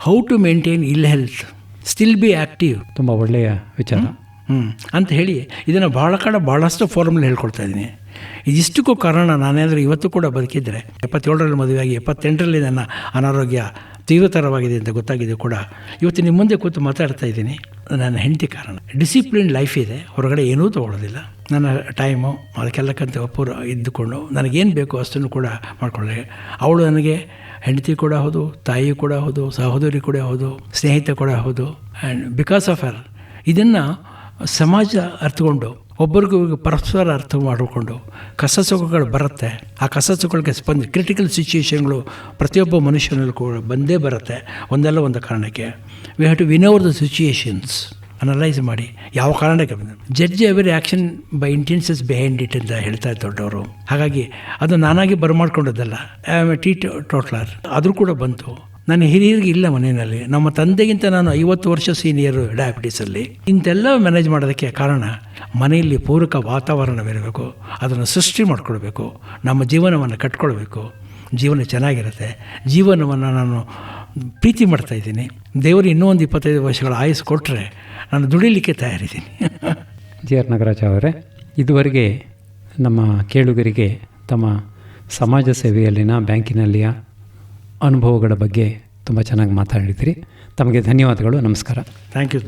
how to maintain ill health still be active ತುಂಬ ಒಳ್ಳೆಯ ವಿಚಾರ. ಹ್ಞೂ ಅಂತ ಹೇಳಿ ಇದನ್ನು ಭಾಳ ಕಡೆ ಭಾಳಷ್ಟು ಫಾರ್ಮಲ್ಲಿ ಹೇಳ್ಕೊಳ್ತಾ ಇದ್ದೀನಿ. ಇದಿಷ್ಟಕ್ಕೂ ಕಾರಣ ನಾನೇನಾದರೂ ಇವತ್ತು ಕೂಡ ಬದುಕಿದ್ರೆ ಎಪ್ಪತ್ತೇಳರಲ್ಲಿ ಮದುವೆಯಾಗಿ ಎಪ್ಪತ್ತೆಂಟರಲ್ಲಿ ನನ್ನ ಅನಾರೋಗ್ಯ ತೀವ್ರತರವಾಗಿದೆ ಅಂತ ಗೊತ್ತಾಗಿದೆ ಕೂಡ. ಇವತ್ತು ನಿಮ್ಮ ಮುಂದೆ ಕೂತು ಮಾತಾಡ್ತಾ ಇದ್ದೀನಿ. ನನ್ನ ಹೆಂಡತಿ ಕಾರಣ. ಡಿಸಿಪ್ಲಿನ್ ಲೈಫ್ ಇದೆ. ಹೊರಗಡೆ ಏನೂ ತಗೊಳ್ಳೋದಿಲ್ಲ ನನ್ನ ಟೈಮು ಅದಕ್ಕೆಲ್ಲಕ್ಕಂತ ಒಪ್ಪು ಇದ್ದುಕೊಂಡು ನನಗೇನು ಬೇಕು ಅಷ್ಟನ್ನು ಕೂಡ ಮಾಡಿಕೊಳ್ಳೆ. ಅವಳು ನನಗೆ ಹೆಂಡತಿ ಕೂಡ ಹೌದು, ತಾಯಿ ಕೂಡ ಹೌದು, ಸಹೋದರಿ ಕೂಡ ಹೌದು, ಸ್ನೇಹಿತ ಕೂಡ ಹೌದು. ಆ್ಯಂಡ್ ಬಿಕಾಸ್ ಆಫ್ ಹರ್ ಇದನ್ನು ಸಮಾಜ ಅರ್ಥಕೊಂಡು ಒಬ್ಬರಿಗೂ ಪರಸ್ಪರ ಅರ್ಥ ಮಾಡಿಕೊಂಡು ಕಸ ಸುಖಗಳು ಬರುತ್ತೆ. ಆ ಕಸ ಸುಖಗಳಿಗೆ ಸ್ಪಂದ ಕ್ರಿಟಿಕಲ್ ಸಿಚುಯೇಷನ್ಗಳು ಪ್ರತಿಯೊಬ್ಬ ಮನುಷ್ಯನಲ್ಲೂ ಕೂಡ ಬಂದೇ ಬರುತ್ತೆ. ಒಂದಲ್ಲ ಒಂದು ಕಾರಣಕ್ಕೆ. We have to win over the situations analyse ಮಾಡಿ ಯಾವ ಕಾರಣಕ್ಕೆ judge every action by intents behind it ಅಂತ ಹೇಳ್ತಾ ದೊಡ್ಡವರು. ಹಾಗಾಗಿ ಅದು ನಾನಾಗಿ ಬರಮಾಡ್ಕೊಂಡದ್ದಲ್ಲ. I am a teetotaller ಆದರೂ ಕೂಡ ಬಂತು. ನನ್ನ ಹಿರಿಯರಿಗೆ ಇಲ್ಲ ಮನೆಯಲ್ಲಿ. ನಮ್ಮ ತಂದೆಗಿಂತ ನಾನು ಐವತ್ತು ವರ್ಷ ಸೀನಿಯರು ಡಯಾಬಿಟೀಸಲ್ಲಿ ಇಂತೆಲ್ಲ ಮ್ಯಾನೇಜ್ ಮಾಡೋದಕ್ಕೆ ಕಾರಣ ಮನೆಯಲ್ಲಿ ಪೂರಕ ವಾತಾವರಣವಿರಬೇಕು. ಅದನ್ನು ಸೃಷ್ಟಿ ಮಾಡಿಕೊಳ್ಬೇಕು. ನಮ್ಮ ಜೀವನವನ್ನು ಕಟ್ಕೊಳ್ಬೇಕು. ಜೀವನ ಚೆನ್ನಾಗಿರುತ್ತೆ. ಜೀವನವನ್ನು ನಾನು ಪ್ರೀತಿ ಮಾಡ್ತಾ ಇದ್ದೀನಿ. ದೇವರು ಇನ್ನೂ ಒಂದು ಇಪ್ಪತ್ತೈದು ವರ್ಷಗಳ ಆಯಸ್ಸು ಕೊಟ್ಟರೆ ನಾನು ದುಡಿಲಿಕ್ಕೆ ತಯಾರಿದ್ದೀನಿ. ಜಿ ಆರ್ ನಾಗರಾಜ ಅವರೇ, ಇದುವರೆಗೆ ನಮ್ಮ ಕೇಳುಗರಿಗೆ ತಮ್ಮ ಸಮಾಜ ಸೇವೆಯಲ್ಲಿನ ಬ್ಯಾಂಕಿನಲ್ಲಿಯ ಅನುಭವಗಳ ಬಗ್ಗೆ ತುಂಬ ಚೆನ್ನಾಗಿ ಮಾತಾಡಿದ್ದೀರಿ. ತಮಗೆ ಧನ್ಯವಾದಗಳು. ನಮಸ್ಕಾರ. Thank you